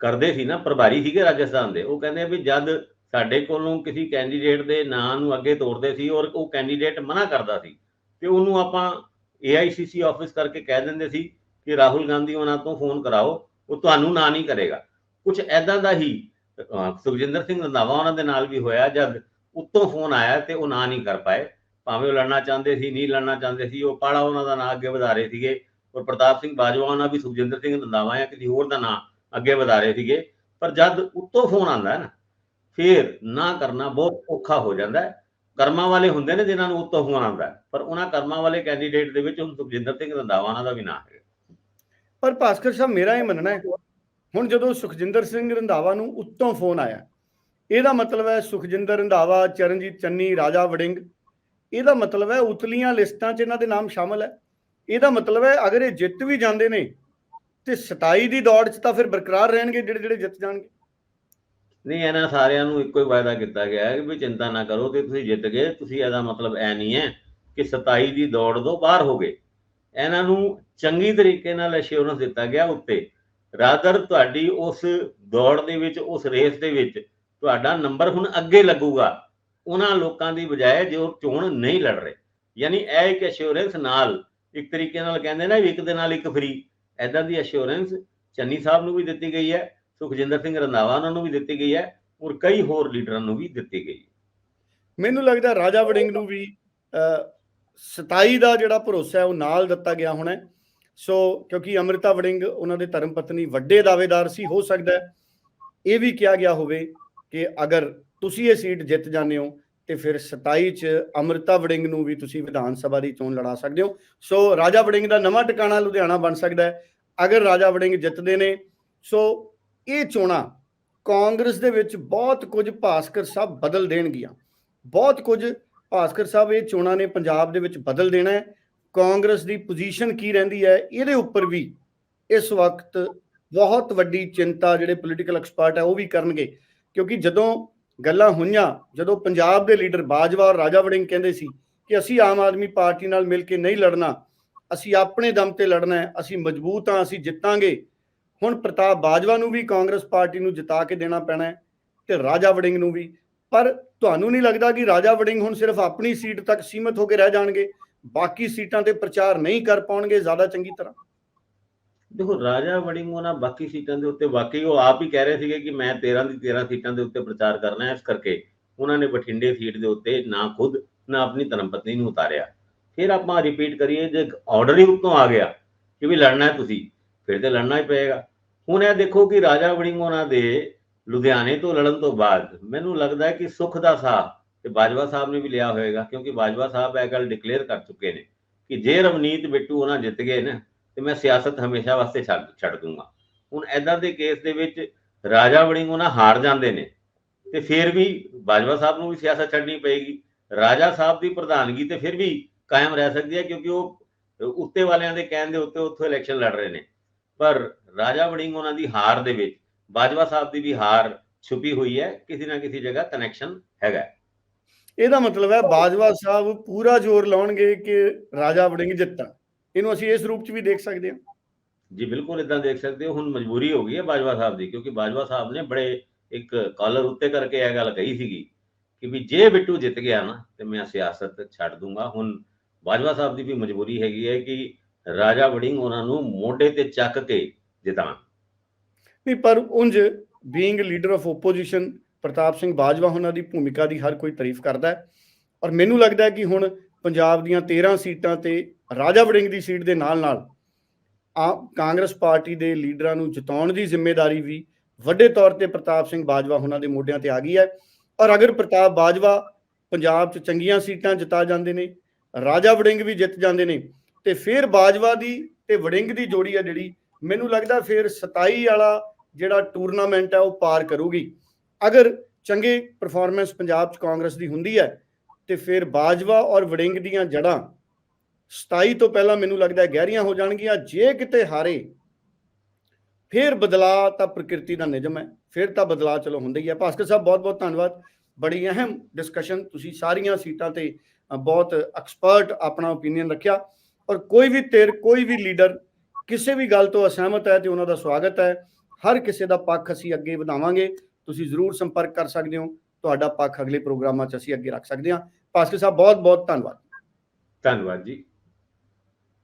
ਕਰਦੇ ਸੀ ਨਾ, ਪ੍ਰਭਾਰੀ ਸੀਗੇ ਰਾਜਸਥਾਨ ਦੇ, ਉਹ ਕਹਿੰਦੇ ਵੀ ਜਦ ਸਾਡੇ ਕੋਲੋਂ ਕਿਸੇ ਕੈਂਡੀਡੇਟ ਦੇ ਨਾਂ ਨੂੰ ਅੱਗੇ ਤੋਰਦੇ ਸੀ ਔਰ ਉਹ ਕੈਂਡੀਡੇਟ ਮਨਾ ਕਰਦਾ ਸੀ, ਤੇ ਉਹਨੂੰ ਆਪਾਂ AICC ਆਫਿਸ ਕਰਕੇ ਕਹਿ ਦਿੰਦੇ ਸੀ ਕਿ ਰਾਹੁਲ ਗਾਂਧੀ ਉਹਨਾਂ ਤੋਂ ਫੋਨ ਕਰਾਓ, ਉਹ ਤੁਹਾਨੂੰ ਨਾ ਨਹੀਂ ਕਰੇਗਾ। ਕੁਝ ਐਦਾਂ ਦਾ ਹੀ ਸੁਖਜਿੰਦਰ ਸਿੰਘ ਰੰਧਾਵਾ ਉਹਨਾਂ ਦੇ ਨਾਲ ਵੀ ਹੋਇਆ, ਜਦ ਉੱਤੋਂ ਫੋਨ ਆਇਆ ਤੇ ਉਹ ਨਾ ਨਹੀਂ ਕਰ ਪਾਏ। ਭਾਵੇਂ ਉਹ ਲੜਨਾ ਚਾਹੁੰਦੇ ਸੀ, ਨਹੀਂ ਲੜਨਾ ਚਾਹੁੰਦੇ ਸੀ, ਉਹ ਪਾੜਾ ਉਹਨਾਂ ਦਾ ਨਾਂ ਅੱਗੇ ਵਧਾ ਰਹੇ ਸੀਗੇ, ਔਰ ਪ੍ਰਤਾਪ ਸਿੰਘ ਬਾਜਵਾ ਉਹਨਾਂ ਵੀ ਸੁਖਜਿੰਦਰ ਸਿੰਘ ਰੰਧਾਵਾ ਜਾਂ ਕਿਸੇ ਹੋਰ ਦਾ ਨਾਂ ਅੱਗੇ ਵਧਾ ਰਹੇ ਸੀਗੇ, ਪਰ ਜਦ ਉੱਤੋਂ ਫੋਨ ਆਉਂਦਾ ਹੈ ਨਾ, ਫਿਰ ਨਾ ਕਰਨਾ ਬਹੁਤ ਔਖਾ ਹੋ ਜਾਂਦਾ ਹੈ। ਕਰਮਾਂ ਵਾਲੇ ਹੁੰਦੇ ਨੇ ਜਿਨ੍ਹਾਂ ਨੂੰ ਉੱਤੋਂ ਫੋਨ ਆਉਂਦਾ ਪਰ ਉਹਨਾਂ ਕਰਮਾਂ ਵਾਲੇ ਕੈਂਡੀਡੇਟ ਦੇ ਵਿੱਚ ਹੁਣ ਸੁਖਜਿੰਦਰ ਸਿੰਘ ਰੰਧਾਵਾ ਉਹਨਾਂ ਦਾ ਵੀ ਨਾਂ ਹੈ ਪਰ ਭਾਸਕਰ ਸਾਹਿਬ, ਮੇਰਾ ਇਹ ਮੰਨਣਾ ਹੈ, ਹੁਣ ਜਦੋਂ ਸੁਖਜਿੰਦਰ ਸਿੰਘ ਰੰਧਾਵਾ ਨੂੰ ਉੱਤੋਂ ਫੋਨ ਆਇਆ, ਇਹਦਾ ਮਤਲਬ ਹੈ ਸੁਖਜਿੰਦਰ ਰੰਧਾਵਾ, ਚਰਨਜੀਤ ਚੰਨੀ, ਰਾਜਾ ਵੜਿੰਗ, ਇਹਦਾ ਮਤਲਬ ਹੈ ਉਤਲੀਆਂ ਲਿਸਟਾਂ 'ਚ ਇਹਨਾਂ ਦੇ ਨਾਮ ਸ਼ਾਮਲ ਹੈ। ਇਹਦਾ ਮਤਲਬ ਹੈ ਅਗਰ ਇਹ ਜਿੱਤ ਵੀ ਜਾਂਦੇ ਨੇ ਤੇ 27 ਦੀ ਦੌੜ 'ਚ ਤਾਂ ਫਿਰ ਬਰਕਰਾਰ ਰਹਿਣਗੇ ਜਿਹੜੇ ਜਿਹੜੇ ਜਿੱਤ ਜਾਣਗੇ। ਨਹੀਂ, ਇਹਨਾਂ ਸਾਰਿਆਂ ਨੂੰ ਇੱਕੋ ਹੀ ਵਾਅਦਾ ਕੀਤਾ ਗਿਆ ਹੈ ਕਿ ਵੀ ਚਿੰਤਾ ਨਾ ਕਰੋ ਤੇ ਤੁਸੀਂ ਜਿੱਤ ਗਏ। ਤੁਸੀਂ ਇਹਦਾ ਮਤਲਬ ਐ ਨਹੀਂ ਹੈ ਕਿ 27 ਦੀ ਦੌੜ ਤੋਂ ਬਾਹਰ ਹੋ ਗਏ। ਇਹਨਾਂ ਨੂੰ ਚੰਗੀ ਤਰੀਕੇ ਨਾਲ ਅਸ਼ੋਰੈਂਸ ਦਿੱਤਾ ਗਿਆ ਉੱਤੇ। ਰਾਦਰ ਤੁਹਾਡੀ ਉਸ ਦੌੜ ਦੇ ਵਿੱਚ, ਉਸ ਰੇਸ ਦੇ ਵਿੱਚ ਤੁਹਾਡਾ ਨੰਬਰ ਹੁਣ ਅੱਗੇ ਲੱਗੂਗਾ। ਉਹਨਾਂ ਲੋਕਾਂ ਦੀ ਬਜਾਏ ਜੋ ਚੋਣ ਨਹੀਂ ਲੜ ਰਹੇ। ਯਾਨੀ ਇਹ ਇੱਕ ਅਸ਼ੋਰੈਂਸ ਨਾਲ, ਇੱਕ ਤਰੀਕੇ ਨਾਲ ਕਹਿੰਦੇ ਨਾ ਵੀ ਇੱਕ ਦੇ ਨਾਲ ਇੱਕ ਫਰੀ ਐਦਾਂ ਦੀ ਅਸ਼ੋਰੈਂਸ ਚੰਨੀ ਸਾਹਿਬ ਨੂੰ ਵੀ ਦਿੱਤੀ ਗਈ ਹੈ ਸੁਖਜਿੰਦਰ ਸਿੰਘ ਰੰਧਾਵਾ ਉਹਨਾਂ ਨੂੰ ਵੀ ਦਿੱਤੀ ਗਈ ਹੈ ਔਰ ਕਈ ਹੋਰ ਲੀਡਰਾਂ ਨੂੰ ਵੀ ਦਿੱਤੀ ਗਈ ਮੈਨੂੰ ਲੱਗਦਾ ਰਾਜਾ ਵੜਿੰਗ ਨੂੰ ਵੀ ਅ, 27 ਦਾ ਜਿਹੜਾ ਭਰੋਸਾ ਹੈ ਉਹ ਨਾਲ ਦਿੱਤਾ ਗਿਆ ਹੋਣਾ ਸੋ ਕਿਉਂਕਿ ਅੰਮ੍ਰਿਤਾ ਵੜਿੰਗ ਉਹਨਾਂ ਦੇ ਧਰਮ ਪਤਨੀ ਵੱਡੇ ਦਾਅਵੇਦਾਰ ਸੀ ਹੋ ਸਕਦਾ ਇਹ ਵੀ ਕਿਹਾ ਗਿਆ ਹੋਵੇ ਕਿ ਅਗਰ ਤੁਸੀਂ ਇਹ ਸੀਟ ਜਿੱਤ ਜਾਂਦੇ ਹੋ ਤੇ ਫਿਰ 27 ਚ ਅੰਮ੍ਰਿਤਾ ਵੜਿੰਗ ਨੂੰ ਵੀ ਤੁਸੀਂ ਵਿਧਾਨ ਸਭਾ ਦੀ ਚੋਣ ਲੜਾ ਸਕਦੇ ਹੋ। ਸੋ ਰਾਜਾ ਵੜਿੰਗ ਦਾ ਨਵਾਂ ਟਿਕਾਣਾ ਲੁਧਿਆਣਾ ਬਣ ਸਕਦਾ ਹੈ। ਅਗਰ ਰਾਜਾ ਵੜਿੰਗ ਜਿੱਤਦੇ ਨੇ, ਸੋ ਇਹ ਚੋਣਾਂ ਕਾਂਗਰਸ ਦੇ ਵਿੱਚ ਬਹੁਤ ਕੁਝ ਭਾਸਕਰ ਸਾਹਿਬ ਬਦਲ ਦੇਣਗੀਆਂ। ਬਹੁਤ ਕੁਝ ਭਾਸਕਰ ਸਾਹਿਬ ਇਹ ਚੋਣਾਂ ਨੇ ਪੰਜਾਬ ਦੇ ਵਿੱਚ ਬਦਲ ਦੇਣਾ ਹੈ। ਕਾਂਗਰਸ ਦੀ ਪੋਜੀਸ਼ਨ ਕੀ ਰਹਿੰਦੀ ਹੈ, ਇਹਦੇ ਉੱਪਰ ਵੀ ਇਸ ਵਕਤ ਬਹੁਤ ਵੱਡੀ ਚਿੰਤਾ ਜਿਹੜੇ ਪੋਲੀਟੀਕਲ ਐਕਸਪਰਟ ਹੈ ਉਹ ਵੀ ਕਰਨਗੇ। ਕਿਉਂਕਿ ਜਦੋਂ ਗੱਲਾਂ ਹੋਈਆਂ ਜਦੋਂ ਪੰਜਾਬ ਦੇ ਲੀਡਰ ਬਾਜਵਾ ਔਰ ਰਾਜਾ ਵੜਿੰਗ ਕਹਿੰਦੇ ਸੀ ਕਿ ਅਸੀਂ ਆਮ ਆਦਮੀ ਪਾਰਟੀ ਨਾਲ ਮਿਲ ਕੇ ਨਹੀਂ ਲੜਨਾ, ਅਸੀਂ ਆਪਣੇ ਦਮ ਤੇ ਲੜਨਾ ਹੈ, ਅਸੀਂ ਮਜ਼ਬੂਤ ਹਾਂ, ਅਸੀਂ ਜਿੱਤਾਂਗੇ। ਹੁਣ ਪ੍ਰਤਾਪ ਬਾਜਵਾ ਨੂੰ ਵੀ ਕਾਂਗਰਸ ਪਾਰਟੀ ਨੂੰ ਜਿਤਾ ਕੇ ਦੇਣਾ ਪੈਣਾ ਹੈ ਤੇ ਰਾਜਾ ਵੜਿੰਗ ਨੂੰ ਵੀ। ਪਰ ਤੁਹਾਨੂੰ ਨਹੀਂ ਲੱਗਦਾ ਕਿ ਰਾਜਾ ਵੜਿੰਗ ਹੁਣ ਸਿਰਫ ਆਪਣੀ ਸੀਟ ਤੱਕ ਸੀਮਤ ਹੋ ਕੇ ਰਹਿ ਜਾਣਗੇ? ਬਾਕੀ ਸੀਟਾਂ ਤੇ ਪ੍ਰਚਾਰ ਨਹੀਂ ਕਰ ਪਾਉਣਗੇ ਜ਼ਿਆਦਾ ਚੰਗੀ ਤਰ੍ਹਾਂ? ਦੇਖੋ ਰਾਜਾ ਵੜਿੰਗ ਉਹਨਾਂ ਬਾਕੀ ਸੀਟਾਂ ਦੇ ਉੱਤੇ ਵਾਕਈ ਉਹ ਆਪ ਹੀ ਕਹਿ ਰਹੇ ਸੀਗੇ ਕਿ ਮੈਂ 13 ਦੀ 13 ਸੀਟਾਂ ਦੇ ਉੱਤੇ ਪ੍ਰਚਾਰ ਕਰਨਾ ਹੈ, ਇਸ ਕਰਕੇ ਉਹਨਾਂ ਨੇ ਬਠਿੰਡੇ ਸੀਟ ਦੇ ਉੱਤੇ ਨਾ ਖੁਦ, ਨਾ ਆਪਣੀ ਧਰਮਪਤਨੀ ਨੂੰ ਉਤਾਰਿਆ। ਫਿਰ ਆਪਾਂ ਰਿਪੀਟ ਕਰੀਏ, ਜੇ ਆਰਡਰ ਹੀ ਉੱਤੋਂ ਆ ਗਿਆ ਕਿ ਵੀ ਲੜਨਾ ਹੈ ਤੁਸੀਂ, ਫਿਰ ਤੇ ਲੜਨਾ ਹੀ ਪਏਗਾ। ਹੁਣ ਇਹ ਦੇਖੋ ਕਿ ਰਾਜਾ ਵੜਿੰਗ ਉਹਨਾਂ ਦੇ ਲੁਧਿਆਣੇ ਤੋਂ ਲੜਨ ਤੋਂ ਬਾਅਦ ਮੈਨੂੰ ਲੱਗਦਾ ਹੈ ਕਿ ਸੁਖ ਦਾ ਸਾਹ ਤੇ ਬਾਜਵਾ ਸਾਹਿਬ ਨੇ ਵੀ ਲਿਆ ਹੋਵੇਗਾ ਕਿਉਂਕਿ ਬਾਜਵਾ ਸਾਹਿਬ ਇਹ ਗੱਲ ਡਿਕਲੇਅਰ ਕਰ ਚੁੱਕੇ ਨੇ ਕਿ ਜੇ ਰਵਨੀਤ ਬਿੱਟੂ ਉਹਨਾਂ ਜਿੱਤ ਗਏ ਨਾ ਤੇ ਮੈਂ ਸਿਆਸਤ ਹਮੇਸ਼ਾ ਵਾਸਤੇ ਛੱਡ ਛੱਡ ਦੂੰਗਾ। ਹੁਣ ਐਦਾਂ ਦੇ ਕੇਸ ਦੇ ਵਿੱਚ ਰਾਜਾ ਵੜਿੰਗ ਉਹਨਾਂ ਹਾਰ ਜਾਂਦੇ ਨੇ ਤੇ ਫਿਰ ਵੀ ਬਾਜਵਾ ਸਾਹਿਬ ਨੂੰ ਵੀ ਸਿਆਸਤ ਛੱਡਣੀ ਪਏਗੀ। ਰਾਜਾ ਸਾਹਿਬ ਦੀ ਪ੍ਰਧਾਨਗੀ ਤੇ ਫਿਰ ਵੀ ਕਾਇਮ ਰਹਿ ਸਕਦੀ ਹੈ ਕਿਉਂਕਿ ਉਹ ਉੱਤੇ ਵਾਲਿਆਂ ਦੇ ਕਹਿਣ ਦੇ ਉੱਤੇ ਉੱਥੋਂ ਇਲੈਕਸ਼ਨ ਲੜ ਰਹੇ ਨੇ। ਪਰ ਰਾਜਾ ਵੜਿੰਗ ਉਹਨਾਂ ਦੀ ਹਾਰ ਦੇ ਵਿੱਚ, ਬਾਜਵਾ ਸਾਹਿਬ ਦੀ ਵੀ ਹਾਰ ਛੁਪੀ ਹੋਈ ਹੈ, ਕਿਸੇ ਨਾ ਕਿਸੇ ਜਗ੍ਹਾ ਕਨੈਕਸ਼ਨ ਹੈਗਾ। ਇਹਦਾ ਮਤਲਬ ਹੈ ਬਾਜਵਾ ਸਾਹਿਬ ਪੂਰਾ ਜ਼ੋਰ ਲਾਉਣਗੇ ਕਿ ਰਾਜਾ ਵੜਿੰਗ ਜਿੱਤਾਂ ਇਹਨੂੰ ਅਸੀਂ ਇਸ ਰੂਪ 'ਚ ਵੀ ਦੇਖ ਸਕਦੇ ਹਾਂ। ਜੀ ਬਿਲਕੁਲ ਇਦਾਂ ਦੇਖ ਸਕਦੇ ਹੋ। ਹੁਣ ਮਜਬੂਰੀ ਹੋ ਗਈ ਹੈ ਬਾਜਵਾ ਸਾਹਿਬ ਦੀ ਕਿਉਂਕਿ ਬਾਜਵਾ ਸਾਹਿਬ ਨੇ ਬੜੇ ਇੱਕ ਕਾਲਰ ਉੱਤੇ ਕਰਕੇ ਇਹ ਗੱਲ ਕਹੀ ਸੀਗੀ ਕਿ ਵੀ ਜੇ ਬਿੱਟੂ ਜਿੱਤ ਗਿਆ ਨਾ ਤੇ ਮੈਂ ਸਿਆਸਤ ਛੱਡ ਦੂੰਗਾ। ਹੁਣ ਬਾਜਵਾ ਸਾਹਿਬ ਦੀ ਵੀ ਮਜਬੂਰੀ ਹੈਗੀ ਹੈ ਕਿ ਰਾਜਾ ਵੜਿੰਗ ਉਹਨਾਂ ਨੂੰ ਮੋਢੇ ਤੇ ਚੱਕ ਕੇ ਜਿਤਾਣ। ਨਹੀਂ ਪਰ ਉਂਝ being leader of opposition Partap Singh Bajwa ਉਹਨਾਂ ਦੀ ਭੂਮਿਕਾ ਦੀ ਹਰ ਕੋਈ ਤਾਰੀਫ ਕਰਦਾ ਹੈ। ਔਰ ਮੈਨੂੰ ਲੱਗਦਾ ਹੈ ਕਿ ਹੁਣ ਪੰਜਾਬ ਦੀਆਂ 13 ਸੀਟਾਂ ਤੇ ਰਾਜਾ ਵੜਿੰਗ ਦੀ ਸੀਟ ਦੇ ਨਾਲ-ਨਾਲ ਆ ਕਾਂਗਰਸ ਪਾਰਟੀ ਦੇ ਲੀਡਰਾਂ ਨੂੰ ਜਿਤਾਉਣ ਦੀ ਜ਼ਿੰਮੇਵਾਰੀ ਵੀ ਵੱਡੇ ਤੌਰ ਤੇ ਪ੍ਰਤਾਪ ਸਿੰਘ ਬਾਜਵਾ ਉਹਨਾਂ ਦੇ ਮੋਢਿਆਂ ਤੇ ਆ ਗਈ ਹੈ। ਔਰ ਅਗਰ ਪ੍ਰਤਾਪ ਬਾਜਵਾ ਪੰਜਾਬ 'ਚ ਚੰਗੀਆਂ ਸੀਟਾਂ ਜਿਤਾ ਜਾਂਦੇ ਨੇ, ਰਾਜਾ ਵੜਿੰਗ ਵੀ ਜਿੱਤ ਜਾਂਦੇ ਨੇ ਤੇ ਫਿਰ ਬਾਜਵਾ ਦੀ ਤੇ ਵੜਿੰਗ ਦੀ ਜੋੜੀ ਆ ਜਿਹੜੀ, ਮੈਨੂੰ ਲੱਗਦਾ ਫਿਰ 27 ਵਾਲਾ ਜਿਹੜਾ ਟੂਰਨਾਮੈਂਟ ਹੈ ਉਹ ਪਾਰ ਕਰੂਗੀ। ਅਗਰ ਚੰਗੇ ਪਰਫਾਰਮੈਂਸ ਪੰਜਾਬ 'ਚ ਕਾਂਗਰਸ ਦੀ ਹੁੰਦੀ ਹੈ ਤੇ ਫਿਰ ਬਾਜਵਾ ਔਰ ਵੜਿੰਗ ਦੀਆਂ ਜੜਾਂ 27 ਤੋਂ ਪਹਿਲਾਂ ਮੈਨੂੰ ਲੱਗਦਾ ਹੈ ਗਹਿਰੀਆਂ ਹੋ ਜਾਣਗੀਆਂ, ਜੇ ਕਿਤੇ ਹਾਰੇ ਫਿਰ ਬਦਲਾਅ ਤਾਂ ਪ੍ਰਕਿਰਤੀ ਦਾ ਨਿਯਮ ਹੈ, ਫਿਰ ਤਾਂ ਬਦਲਾਅ ਚਲੋ ਹੁੰਦਾ ਹੀ ਹੈ। ਭਾਸਕਰ ਸਾਹਿਬ ਬਹੁਤ ਬਹੁਤ ਧੰਨਵਾਦ। ਬੜੀ ਅਹਿਮ ਡਿਸਕਸ਼ਨ ਤੁਸੀਂ ਸਾਰੀਆਂ ਸੀਟਾਂ ਤੇ ਬਹੁਤ ਐਕਸਪਰਟ ਆਪਣਾ ਓਪੀਨੀਅਨ ਰੱਖਿਆ। ਔਰ ਕੋਈ ਵੀ ਧਿਰ, ਕੋਈ ਵੀ ਲੀਡਰ ਕਿਸੇ ਵੀ ਗੱਲ ਤੋਂ ਅਸਹਿਮਤ ਹੈ ਤੇ ਉਹਨਾਂ ਦਾ ਸਵਾਗਤ ਹੈ। ਹਰ ਕਿਸੇ ਦਾ ਪੱਖ ਅਸੀਂ ਅੱਗੇ ਵਧਾਵਾਂਗੇ। ਤੁਸੀਂ ਜ਼ਰੂਰ ਸੰਪਰਕ ਕਰ ਸਕਦੇ ਹੋ। ਤੁਹਾਡਾ ਪੱਖ ਅਗਲੇ ਪ੍ਰੋਗਰਾਮਾਂ 'ਚ ਅਸੀਂ ਅੱਗੇ ਰੱਖ ਸਕਦੇ ਹਾਂ। ਭਾਸਕਰ ਸਾਹਿਬ ਬਹੁਤ ਬਹੁਤ ਧੰਨਵਾਦ। ਧੰਨਵਾਦ ਜੀ।